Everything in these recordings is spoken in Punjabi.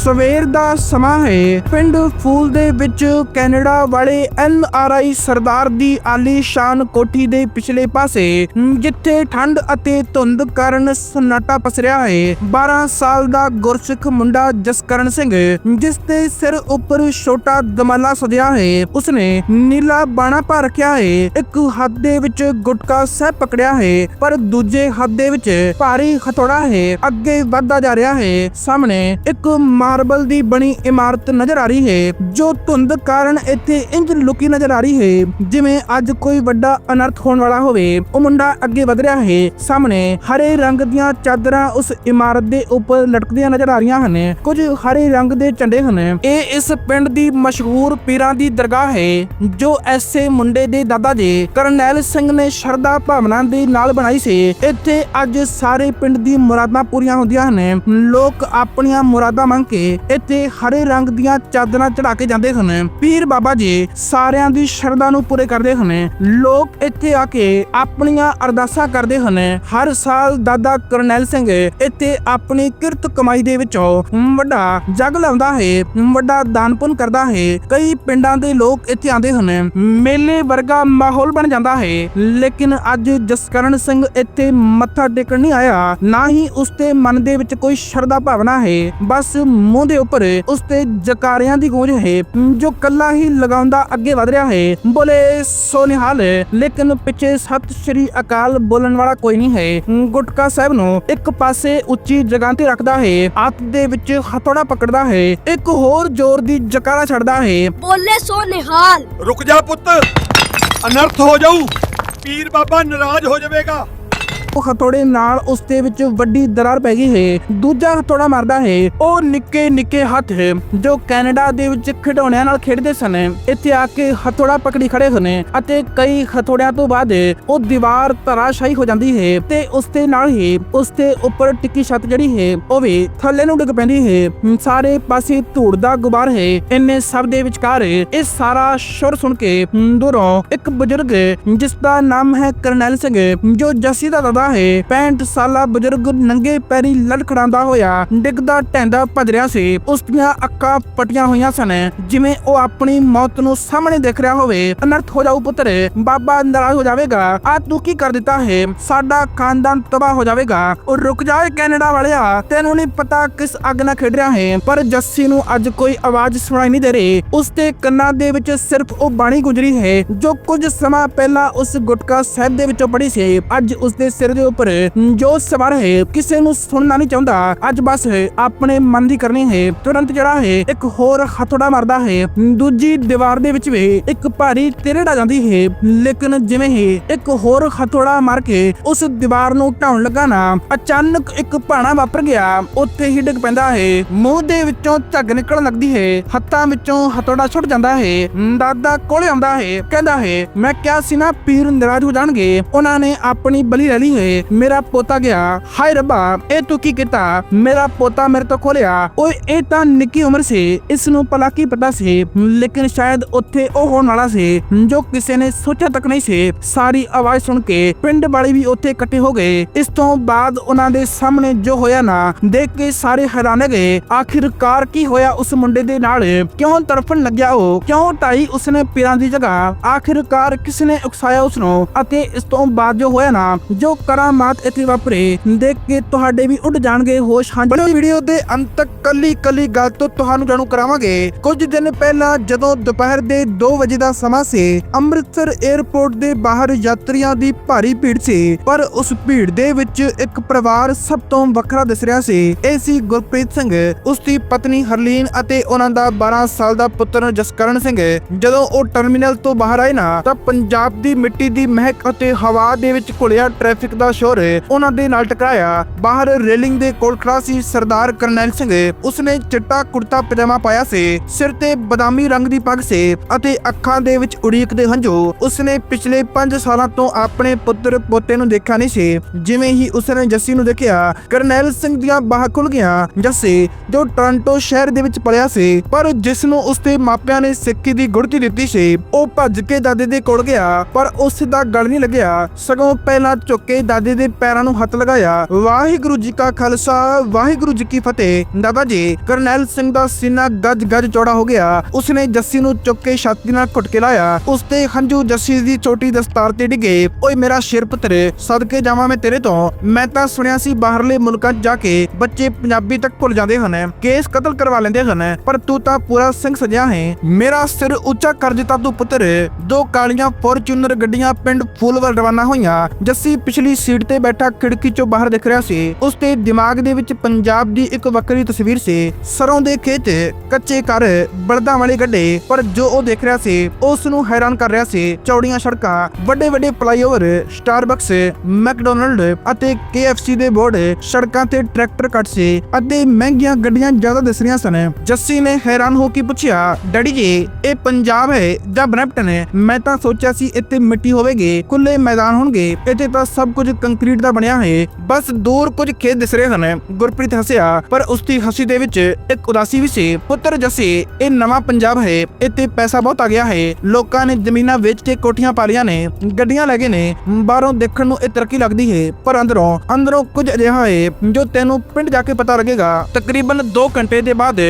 ਸਵੇਰ ਦਾ ਸਮਾਂ ਹੈ। ਪਿੰਡ ਫੂਲ ਦੇ ਵਿੱਚ ਕੈਨੇਡਾ ਵਾਲੇ ਐਨ ਆਰ ਆਈ ਸਰਦਾਰ ਦੀ ਆਲੀਸ਼ਾਨ ਕੋਠੀ ਦੇ ਪਿਛਲੇ ਪਾਸੇ, ਜਿੱਥੇ ਠੰਡ ਅਤੇ ਧੁੰਦ ਕਾਰਨ ਸਨਾਟਾ ਪਸਰਿਆ ਹੈ। 12 ਸਾਲ ਦਾ ਗੁਰਸਿੱਖ ਮੁੰਡਾ ਜਸਕਰਨ ਸਿੰਘ, ਜਿਸ ਦੇ ਸਿਰ ਉੱਪਰ ਛੋਟਾ ਦਮਾਲਾ ਸਜਿਆ ਹੈ। ਉਸਨੇ ਨੀਲਾ ਬਾਣਾ ਭਰ ਰੱਖਿਆ ਹੈ। ਇੱਕ ਹੱਥ ਦੇ ਵਿੱਚ ਗੁਟਕਾ ਸਹਿ ਪਕੜਿਆ ਹੈ, ਪਰ ਦੂਜੇ ਹੱਥ ਦੇ ਵਿੱਚ ਭਾਰੀ ਹਥੌੜਾ ਹੈ। ਅੱਗੇ ਵੱਧਦਾ ਜਾ ਰਿਹਾ ਹੈ। ਸਾਹਮਣੇ ਇੱਕ ਮਾਰਬਲ ਦੀ ਬਣੀ ਇਮਾਰਤ ਨਜ਼ਰ ਆ ਰਹੀ ਹੈ, ਜੋ ਧੁੰਦ ਕਾਰਨ ਇੱਥੇ ਇੰਜ ਲੁਕੀ ਨਜ਼ਰ ਆ ਰਹੀ ਹੈ, ਜਿਵੇਂ ਅੱਜ ਕੋਈ ਵੱਡਾ ਅਨਰਥ ਹੋਣ ਵਾਲਾ ਹੋਵੇ। ਉਹ ਮੁੰਡਾ ਅੱਗੇ ਵਧ ਰਿਹਾ ਹੈ, ਸਾਹਮਣੇ ਹਰੇ ਰੰਗ ਦੀਆਂ ਚਾਦਰਾਂ ਉਸ ਇਮਾਰਤ ਦੇ ਉੱਪਰ ਲਟਕਦੀਆਂ ਨਜ਼ਰ ਆ ਰਹੀਆਂ ਹਨ। ਕੁਝ ਹਰੇ ਰੰਗ ਦੇ ਝੰਡੇ ਹਨ। ਇਹ ਇਸ ਪਿੰਡ ਦੀ ਮਸ਼ਹੂਰ ਪੀਰਾਂ ਦੀ ਦਰਗਾਹ ਹੈ, ਜੋ ਐਸੇ ਮੁੰਡੇ ਦੇ ਦਾਦਾ ਜੀ, ਕਰਨੈਲ ਸਿੰਘ ਨੇ ਸ਼ਰਧਾ ਭਾਵਨਾ ਦੇ ਨਾਲ ਬਣਾਈ ਸੀ। ਇੱਥੇ ਅੱਜ ਸਾਰੇ ਪਿੰਡ ਦੀ ਮੁਰਾਦਾਂ ਪੂਰੀਆਂ ਹੁੰਦੀਆਂ ਹਨ। ਲੋਕ ਆਪਣੀਆਂ ਮੁਰਾਦਾਂ ਮੰਗ ਕੇ ਇੱਥੇ ਹਰੇ ਰੰਗ ਦੀਆਂ ਚਾਦਰਾਂ ਚੜਾ ਕੇ ਜਾਂਦੇ ਹਨ ਪੀਰ ਬਾਬਾ ਜੀ ਸਾਰਿਆਂ ਦੀ ਸ਼ਰਧਾ ਨੂੰ ਪੂਰੇ ਕਰਦੇ ਹਨ ਲੋਕ ਇੱਥੇ ਆ ਕੇ ਆਪਣੀਆਂ ਅਰਦਾਸਾਂ ਕਰਦੇ ਹਨ ਹਰ ਸਾਲ ਦਾਦਾ ਕਰਨੈਲ ਸਿੰਘ ਇੱਥੇ ਆਪਣੀ ਕਿਰਤ ਕਮਾਈ ਦੇ ਵਿੱਚੋਂ ਵੱਡਾ ਜਗ ਲਾਉਂਦਾ ਹੈ, ਵੱਡਾ ਦਾਨ ਪੁੰਨ ਕਰਦਾ ਹੈ। ਕਈ ਪਿੰਡਾਂ ਦੇ ਲੋਕ ਇੱਥੇ ਆਉਂਦੇ ਹਨ ਮੇਲੇ ਵਰਗਾ ਮਾਹੌਲ ਬਣ ਜਾਂਦਾ ਹੈ। ਲੇਕਿਨ ਅੱਜ ਜਸਕਰਨ ਸਿੰਘ ਇੱਥੇ ਮੱਥਾ ਟੇਕਣ ਨਹੀਂ ਆਇਆ। ਨਾ ਹੀ ਉਸਤੇ ਮਨ ਦੇ ਵਿੱਚ ਕੋਈ ਸ਼ਰਧਾ ਭਾਵਨਾ ਹੈ। ਬਸ ਮੂੰਹ ਦੇ ਉੱਪਰ ਉਸਤੇ ਜਕਾਰਿਆਂ ਦੀ ਗੂੰਜ ਹੈ ਜੋ ਕੱਲਾ ਹੀ ਲਗਾਉਂਦਾ ਅੱਗੇ ਵਧ ਰਿਹਾ ਹੈ। ਬੋਲੇ ਸੋ ਨਿਹਾਲ ਲੇਕਿਨ ਪਿੱਛੇ ਸਤਿ ਸ਼੍ਰੀ ਅਕਾਲ ਬੋਲਣ ਵਾਲਾ ਕੋਈ ਨਹੀਂ ਹੈ। ਗੁਟਕਾ ਸਾਹਿਬ ਨੂੰ ਇੱਕ ਪਾਸੇ ਉੱਚੀ ਜਗ੍ਹਾ ਤੇ ਰੱਖਦਾ ਹੈ ਹੱਥ ਦੇ ਵਿੱਚ ਹਥੌੜਾ ਪਕੜਦਾ ਹੈ ਇੱਕ ਹੋਰ ਜ਼ੋਰ ਦੀ ਜਕਾਰਾ ਛੱਡਦਾ ਹੈ। ਬੋਲੇ ਸੋ ਨਿਹਾਲ ਰੁਕ ਜਾ ਪੁੱਤ। ਅਨਰਥ ਹੋ ਜਾਊ। ਪੀਰ ਬਾਬਾ ਨਾਰਾਜ਼ ਹੋ ਜਾਵੇਗਾ। ਉਹ ਹਥੌੜੇ ਨਾਲ ਉਸ ਦੇ ਵਿੱਚ ਵੱਡੀ ਦਰਾਰ ਪੈ ਗਈ ਹੈ। ਦੂਜਾ ਹਥੌੜਾ ਮਾਰਦਾ ਹੈ। ਉਹ ਨਿੱਕੇ ਨਿੱਕੇ ਹੱਥ ਜੋ ਕੈਨੇਡਾ ਦੇ ਵਿੱਚ ਖਿਡੌਣਿਆਂ ਨਾਲ ਖੇਡਦੇ ਸਨ। ਇੱਥੇ ਆ ਕੇ ਹਥੌੜਾ ਪਕੜੀ ਖੜੇ ਹਨ ਅਤੇ ਕਈ ਹਥੌੜਿਆਂ ਤੋਂ ਬਾਅਦ ਉਹ ਦੀਵਾਰ ਤਰਾਸ਼ਾਈ ਹੋ ਜਾਂਦੀ ਹੈ ਤੇ ਉਸ ਦੇ ਨਾਲ ਹੀ ਉਸ ਦੇ ਉੱਪਰ ਟਿੱਕੀ ਛੱਤ ਜਿਹੜੀ ਹੈ, ਉਹ ਵੀ ਥੱਲੇ ਨੂੰ ਡਿੱਗ ਪੈਂਦੀ ਹੈ। ਸਾਰੇ ਪਾਸੇ ਧੂੜ ਦਾ ਗੁਬਾਰ ਹੈ। ਇੰਨੇ ਸਭ ਦੇ ਵਿਚਕਾਰ ਇਹ ਸਾਰਾ ਸ਼ੁਰ ਸੁਣ ਕੇ ਦੂਰੋਂ ਇੱਕ ਬਜ਼ੁਰਗ ਜਿਸ ਦਾ ਨਾਮ ਹੈ ਕਰਨੈਲ ਸਿੰਘ, ਜੋ ਜੱਸੀ ਦਾ ਦਾਦਾ ਹੈ। 65 ਸਾਲਾ ਬਜ਼ੁਰਗ ਨੰਗੇ ਪੈਰੀ ਲੜਖੜਾਉਂਦਾ ਹੋਇਆ ਡਿੱਗਦਾ ਟੈਂਦਾ ਭੱਜ ਰਿਹਾ ਸੀ। ਉਸ ਦੀਆਂ ਅੱਖਾਂ ਪਟੀਆਂ ਹੋਈਆਂ ਸਨ। ਜਿਵੇਂ ਉਹ ਆਪਣੀ ਮੌਤ ਨੂੰ ਸਾਹਮਣੇ ਦੇਖ ਰਿਹਾ ਹੋਵੇ। ਅਨਰਥ ਹੋ ਜਾਊ ਪੁੱਤਰ, ਬਾਬਾ ਨਾਰਾਜ਼ ਹੋ ਜਾਵੇਗਾ। ਆ ਤੂੰ ਕੀ ਕਰ ਦਿੱਤਾ ਹੈ? ਸਾਡਾ ਖਾਨਦਾਨ ਤਬਾਹ ਹੋ ਜਾਵੇਗਾ। ਉਹ ਰੁਕ ਜਾਏ ਕੈਨੇਡਾ ਵਾਲਿਆ। ਤੈਨੂੰ ਨਹੀਂ ਪਤਾ ਕਿਸ ਅੱਗ ਨਾਲ ਖੇਡ ਰਿਹਾ ਹੈ। ਪਰ ਜੱਸੀ ਨੂੰ ਅੱਜ ਕੋਈ ਆਵਾਜ਼ ਸੁਣਾਈ ਨਹੀਂ ਦੇ ਰਹੀ। ਉਸ ਦੇ ਕੰਨਾਂ ਦੇ ਵਿੱਚ ਸਿਰਫ ਉਹ ਬਾਣੀ ਗੁੰਜਰੀ ਹੈ, ਜੋ ਕੁਝ ਸਮਾਂ ਪਹਿਲਾਂ ਉਸ ਗੁਟਕਾ ਸਾਹਿਬ ਦੇ ਵਿੱਚੋਂ ਪੜੀ ਸੀ। ਅੱਜ ਉਸ ਦੇ ਸਿਰ ਦੇ ਉੱਪਰ ਜੋ ਸਵਾਰ ਹੈ, ਕਿਸੇ ਨੂੰ ਸੁਣਨਾ ਨਹੀਂ ਚਾਹੁੰਦਾ। ਅੱਜ ਬਸ ਆਪਣੇ ਮਨ ਦੀ ਕਰਨੀ ਹੈ। ਤੁਰੰਤ ਜਿਹੜਾ ਹੈ, ਇੱਕ ਹੋਰ ਹਥੌੜਾ ਮਾਰਦਾ ਹੈ। ਦੂਜੀ ਦੀਵਾਰ ਦੇ ਵਿੱਚ ਵੀ ਇੱਕ ਭਾਰੀ ਤਿਰੜ ਆ ਜਾਂਦੀ ਹੈ। ਲੇਕਿਨ ਜਿਵੇਂ ਹੀ ਇੱਕ ਹੋਰ ਹਥੌੜਾ ਮਾਰ ਕੇ ਉਸ ਦੀਵਾਰ ਨੂੰ ਢਾਉਣ ਲੱਗਾ ਨਾ, ਅਚਾਨਕ ਇੱਕ ਭਾਣਾ ਵਾਪਰ ਗਿਆ। ਉੱਥੇ ਹੀ ਡਿੱਗ ਪੈਂਦਾ ਹੈ। ਮੂੰਹ ਦੇ ਵਿੱਚੋਂ ਝੱਗ ਨਿਕਲਣ ਲੱਗਦੀ ਹੈ। ਹੱਥਾਂ ਵਿੱਚੋਂ ਹਥੌੜਾ ਛੁੱਟ ਜਾਂਦਾ ਹੈ। ਦਾਦਾ ਕੋਲੇ ਆਉਂਦਾ ਹੈ। ਕਹਿੰਦਾ ਹੈ, ਮੈਂ ਕਿਹਾ ਸੀ ਨਾ, ਪੀਰ ਨਾਰਾਜ਼ ਹੋ ਜਾਣਗੇ। ਉਹਨਾਂ ਨੇ ਆਪਣੀ ਬਲੀ ਲੈ ਲਈ ਹੈ ਮੇਰਾ ਪੋਤਾ ਗਿਆ। ਹਾਏ ਰੱਬਾ, ਇਹ ਤੂੰ ਕੀ ਕੀਤਾ? ਮੇਰਾ ਪੋਤਾ ਮੇਰੇ ਤੋਂ ਖੋਲਿਆ। ਓਏ, ਇਹ ਤਾਂ ਨਿੱਕੀ ਉਮਰ ਸੀ, ਇਸ ਨੂੰ ਭਲਾ ਕੀ ਪਤਾ ਸੀ? ਲੇਕਿਨ ਸ਼ਾਇਦ ਉੱਥੇ ਉਹ ਹੋਣ ਵਾਲਾ ਸੀ, ਜੋ ਕਿਸੇ ਨੇ ਸੋਚਿਆ ਤੱਕ ਨਹੀਂ ਸੀ। ਸਾਰੀ ਆਵਾਜ਼ ਸੁਣ ਕੇ ਪਿੰਡ ਵਾਲੇ ਵੀ ਉੱਥੇ ਇਕੱਠੇ ਹੋ ਗਏ। ਇਸ ਤੋਂ ਬਾਅਦ ਉਹਨਾਂ ਦੇ ਸਾਹਮਣੇ ਜੋ ਹੋਇਆ ਨਾ, ਦੇਖ ਕੇ ਸਾਰੇ ਹੈਰਾਨ ਗਏ। ਆਖਿਰਕਾਰ ਕੀ ਹੋਇਆ ਉਸ ਮੁੰਡੇ ਦੇ ਨਾਲ? ਕਿਉਂ ਤਰਫਣ ਲੱਗਿਆ ਉਹ? ਕਿਉਂ ਢਾਈ ਉਸਨੇ ਪੀਰਾਂ ਦੀ ਜਗ੍ਹਾ? ਆਖਿਰਕਾਰ ਕਿਸ ਨੇ ਉਕਸਾਇਆ ਉਸ ਨੂੰ ਅਤੇ ਇਸ ਤੋਂ ਬਾਅਦ ਜੋ ਹੋਇਆ ਨਾ, ਜੋ ਕਰਾਮਾਤ ਇੱਥੇ ਵਾਪਰੇ। ਦੇਖ ਕੇ ਤੁਹਾਡੇ ਵੀ ਉੱਡ ਜਾਣਗੇ, ਹੋਸ਼ ਹਾਂ ਬਣੇ ਵੀਡੀਓ ਦੇ ਅੰਤ ਤੱਕ ਕੱਲੀ ਕੱਲੀ ਗੱਲ ਤੋਂ ਤੁਹਾਨੂੰ ਜਾਣੂ ਕਰਾਵਾਂਗੇ। ਕੁਝ ਦਿਨ ਪਹਿਲਾਂ, ਜਦੋਂ ਦੁਪਹਿਰ ਦੇ 2 ਵਜੇ ਦਾ ਸਮਾਂ ਸੀ, ਅੰਮ੍ਰਿਤਸਰ 에ਅਰਪੋਰਟ ਦੇ ਬਾਹਰ ਯਾਤਰੀਆਂ ਦੀ ਭਾਰੀ ਭੀੜ ਸੀ। ਪਰ ਉਸ ਭੀੜ ਦੇ ਵਿੱਚ ਇੱਕ ਪਰਿਵਾਰ ਸਭ ਤੋਂ ਵੱਖਰਾ ਦਿਸ ਰਿਹਾ ਸੀ। ਇਹ ਸੀ ਗੁਰਪ੍ਰੀਤ ਸਿੰਘ। ਉਸ ਦੀ ਪਤਨੀ ਹਰਲੀਨ ਅਤੇ ਉਹਨਾਂ ਦਾ 12 ਸਾਲ ਦਾ ਪੁੱਤਰ ਜਸਕਰਨ ਸਿੰਘ। ਜਦੋਂ ਉਹ ਟਰਮੀਨਲ ਤੋਂ ਬਾਹਰ ਆਏ ਨਾ, ਤਾਂ ਪੰਜਾਬ ਦੀ ਮਿੱਟੀ ਦੀ ਮਹਿਕ ਅਤੇ ਹਵਾ ਦੇ ਵਿੱਚ ਘੁਲਿਆ ਟ੍ਰੈਫਿਕ ਦਾ ਸ਼ੋਰ ਉਹਨਾਂ ਦੇ ਨਾਲ ਟਕਰਾਇਆ। ਬਾਹਰ ਰੇਲਿੰਗ ਦੇ ਕੋਲ ਖੜਾ ਸੀ ਸਰਦਾਰ ਕਰਨੈਲ ਸਿੰਘ। ਉਸਨੇ ਚਿੱਟਾ ਕੁੜਤਾ ਪਜਾਮਾ ਪਾਇਆ ਸੀ। ਸਿਰ ਤੇ ਬਦਾਮੀ ਰੰਗ ਦੀ ਪੱਗ ਸੀ ਅਤੇ ਅੱਖਾਂ ਦੇ ਵਿੱਚ ਉਡੀਕ ਹੰਝੂ। ਉਸਨੇ ਪਿਛਲੇ 5 ਸਾਲਾਂ ਤੋਂ ਆਪਣੇ ਪੁੱਤਰ ਪੋਤੇ ਨੂੰ ਦੇਖਿਆ ਨਹੀਂ ਸੀ। ਜਿਵੇਂ ਹੀ ਉਸਨੇ ਜੱਸੀ ਨੂੰ ਦੇਖਿਆ, ਕਰਨੈਲ ਸਿੰਘ ਦੀਆਂ ਬਾਹਾਂ ਖੁੱਲ ਗਿਆ ਜੱਸੀ, ਜੋ ਟੋਰਾਂਟੋ ਸ਼ਹਿਰ ਦੇ ਵਿੱਚ ਪਲਿਆ ਸੀ, ਪਰ ਜਿਸ ਨੂੰ ਉਸਦੇ ਮਾਪਿਆਂ ਨੇ ਸਿੱਖੀ ਦੀ ਗੁੜਤੀ ਦਿੱਤੀ ਸੀ, ਉਹ ਭੱਜ ਕੇ ਦਾਦੇ ਦੇ ਕੋਲ ਗਿਆ। ਪਰ ਉਸ ਦਾ ਗਲ ਨਹੀਂ ਲੱਗਿਆ। ਸਗੋਂ ਪਹਿਲਾਂ ਝੁੱਕ ਕੇ ਦਾਦੇ ਦੇ ਪੈਰਾਂ ਨੂੰ ਹੱਥ ਲਗਾਇਆ। ਵਾਹਿਗੁਰੂ ਜੀ ਕਾ ਖਾਲਸਾ, ਵਾਹਿਗੁਰੂ ਜੀ ਕੀ ਫਤਿਹ। ਦਾਦਾ ਜੀ, ਕਰਨੈਲ ਸਿੰਘ ਦਾ ਸੀਨਾ ਗੱਜ ਗੱਜ ਚੌੜਾ ਹੋ ਗਿਆ। ਉਸਨੇ ਜੱਸੀ ਨੂੰ ਚੁੱਕ ਕੇ ਛਾਤੀ ਨਾਲ ਘੁੱਟ ਕੇ ਲਾਇਆ। ਉਸ ਤੇ ਹੰਝੂ ਜੱਸੀ ਦੀ ਛੋਟੀ ਦਸਤਾਰ ਤੇ ਡਿੱਗੇ। ਓਏ ਮੇਰਾ ਸ਼ੇਰ ਪੁੱਤਰ, ਸਦਕੇ ਜਾਵਾਂ ਮੈਂ ਤੇਰੇ ਤੋਂ। ਮੈਂ ਤਾਂ ਸੁਣਿਆ ਸੀ ਬਾਹਰਲੇ ਮੁਲਕਾਂ 'ਚ ਜਾ ਕੇ ਬੱਚੇ ਪੰਜਾਬੀ ਤੱਕ ਭੁੱਲ ਜਾਂਦੇ ਹਨ। ਕੇਸ ਕਤਲ ਕਰਵਾ ਲੈਂਦੇ ਹਨ। ਪਰ ਤੂੰ ਤਾਂ ਪੂਰਾ ਸਿੰਘ ਸਜਿਆ ਹੈ। ਮੇਰਾ ਸਿਰ ਉੱਚਾ ਕਰ ਦਿੱਤਾ ਤੂੰ ਪੁੱਤਰ। ਦੋ ਕਾਲੀਆਂ ਫੋਰਚੂਨਰ ਗੱਡੀਆਂ ਪਿੰਡ ਫੂਲਵਲ ਰਵਾਨਾ ਹੋਈਆਂ। ਜੱਸੀ ਪਿਛਲੀ ਸੀਟ ਤੇ ਬੈਠਾ ਖਿੜਕੀ ਚੋਂ ਬਾਹਰ ਦਿਖ ਰਿਹਾ ਸੀ, ਉਸ ਦੇ ਦਿਮਾਗ ਦੇ ਵਿੱਚ ਪੰਜਾਬ ਦੀ ਇੱਕ ਵੱਖਰੀ ਤਸਵੀਰ ਸੀ। ਸਰੋਂ ਦੇ ਖੇਤ, ਕੱਚੇ ਘਰ, ਬਲਦਾਂ ਵਾਲੇ ਗੱਡੇ, ਪਰ ਜੋ ਉਹ ਦੇਖ ਰਿਹਾ ਸੀ, ਉਸ ਨੂੰ ਹੈਰਾਨ ਕਰ ਰਿਹਾ ਸੀ। ਚੌੜੀਆਂ ਸੜਕਾਂ ਵੱਡੇ ਵੱਡੇ ਫਲਾਈਓਵਰ, ਸਟਾਰਬਕਸ, ਮੈਕਡੋਨਲਡ ਅਤੇ KFC ਦੇ ਬੋਰਡ, ਸੜਕਾਂ ਤੇ ਟਰੈਕਟਰ ਕੱਟ ਸੀ ਅਤੇ ਮਹਿੰਗੀਆਂ ਗੱਡੀਆਂ ਜ਼ਿਆਦਾ ਦਿਸ ਰਹੀਆਂ ਸਨ। ਜੱਸੀ ਨੇ ਹੈਰਾਨ ਹੋ ਕੇ ਪੁੱਛਿਆ, ਡੈਡੀ ਜੀ, ਇਹ ਪੰਜਾਬ ਹੈ ਜਾਂ ਬਰੈਂਪਟਨ ਹੈ? ਮੈਂ ਤਾਂ ਸੋਚਿਆ ਸੀ ਇੱਥੇ ਮਿੱਟੀ ਹੋਵੇਗੀ ਖੁੱਲੇ ਮੈਦਾਨ ਹੋਣਗੇ, ਇੱਥੇ ਤਾਂ ਸਭ ਕੁਝ ਕੰਕਰੀਟ ਦਾ ਬਣਿਆ ਹੈ। ਬਸ ਦੂਰ ਕੁਝ ਖੇਤ ਦਿਸ ਰਹੇ ਹਨ। ਗੁਰਪ੍ਰੀਤ ਹੱਸਿਆ, ਪਰ ਉਸ ਦੀ ਹੱਸੀ ਦੇ ਵਿੱਚ ਇੱਕ ਉਦਾਸੀ ਵੀ ਸੀ। ਪੁੱਤਰ ਜੱਸੀ, ਇਹ ਨਵਾਂ ਪੰਜਾਬ ਹੈ। ਇੱਥੇ ਪੈਸਾ ਬਹੁਤ ਆ ਗਿਆ ਹੈ। ਲੋਕਾਂ ਨੇ ਜ਼ਮੀਨਾਂ ਵੇਚ ਕੇ ਕੋਠੀਆਂ ਪਾ ਲਈਆਂ ਨੇ। ਗੱਡੀਆਂ ਲੈ ਗਏ ਨੇ। ਬਾਹਰੋਂ ਦੇਖਣ ਨੂੰ ਇਹ ਤਰੱਕੀ ਲੱਗਦੀ ਹੈ, ਪਰ ਅੰਦਰੋਂ ਅੰਦਰੋਂ ਕੁਝ ਅਜਿਹਾ ਹੈ, ਜੋ ਤੈਨੂੰ ਪਿੰਡ ਜਾ ਕੇ ਪਤਾ ਲੱਗੇਗਾ। ਤਕਰੀਬਨ 2 ਘੰਟੇ ਦੇ ਬਾਅਦ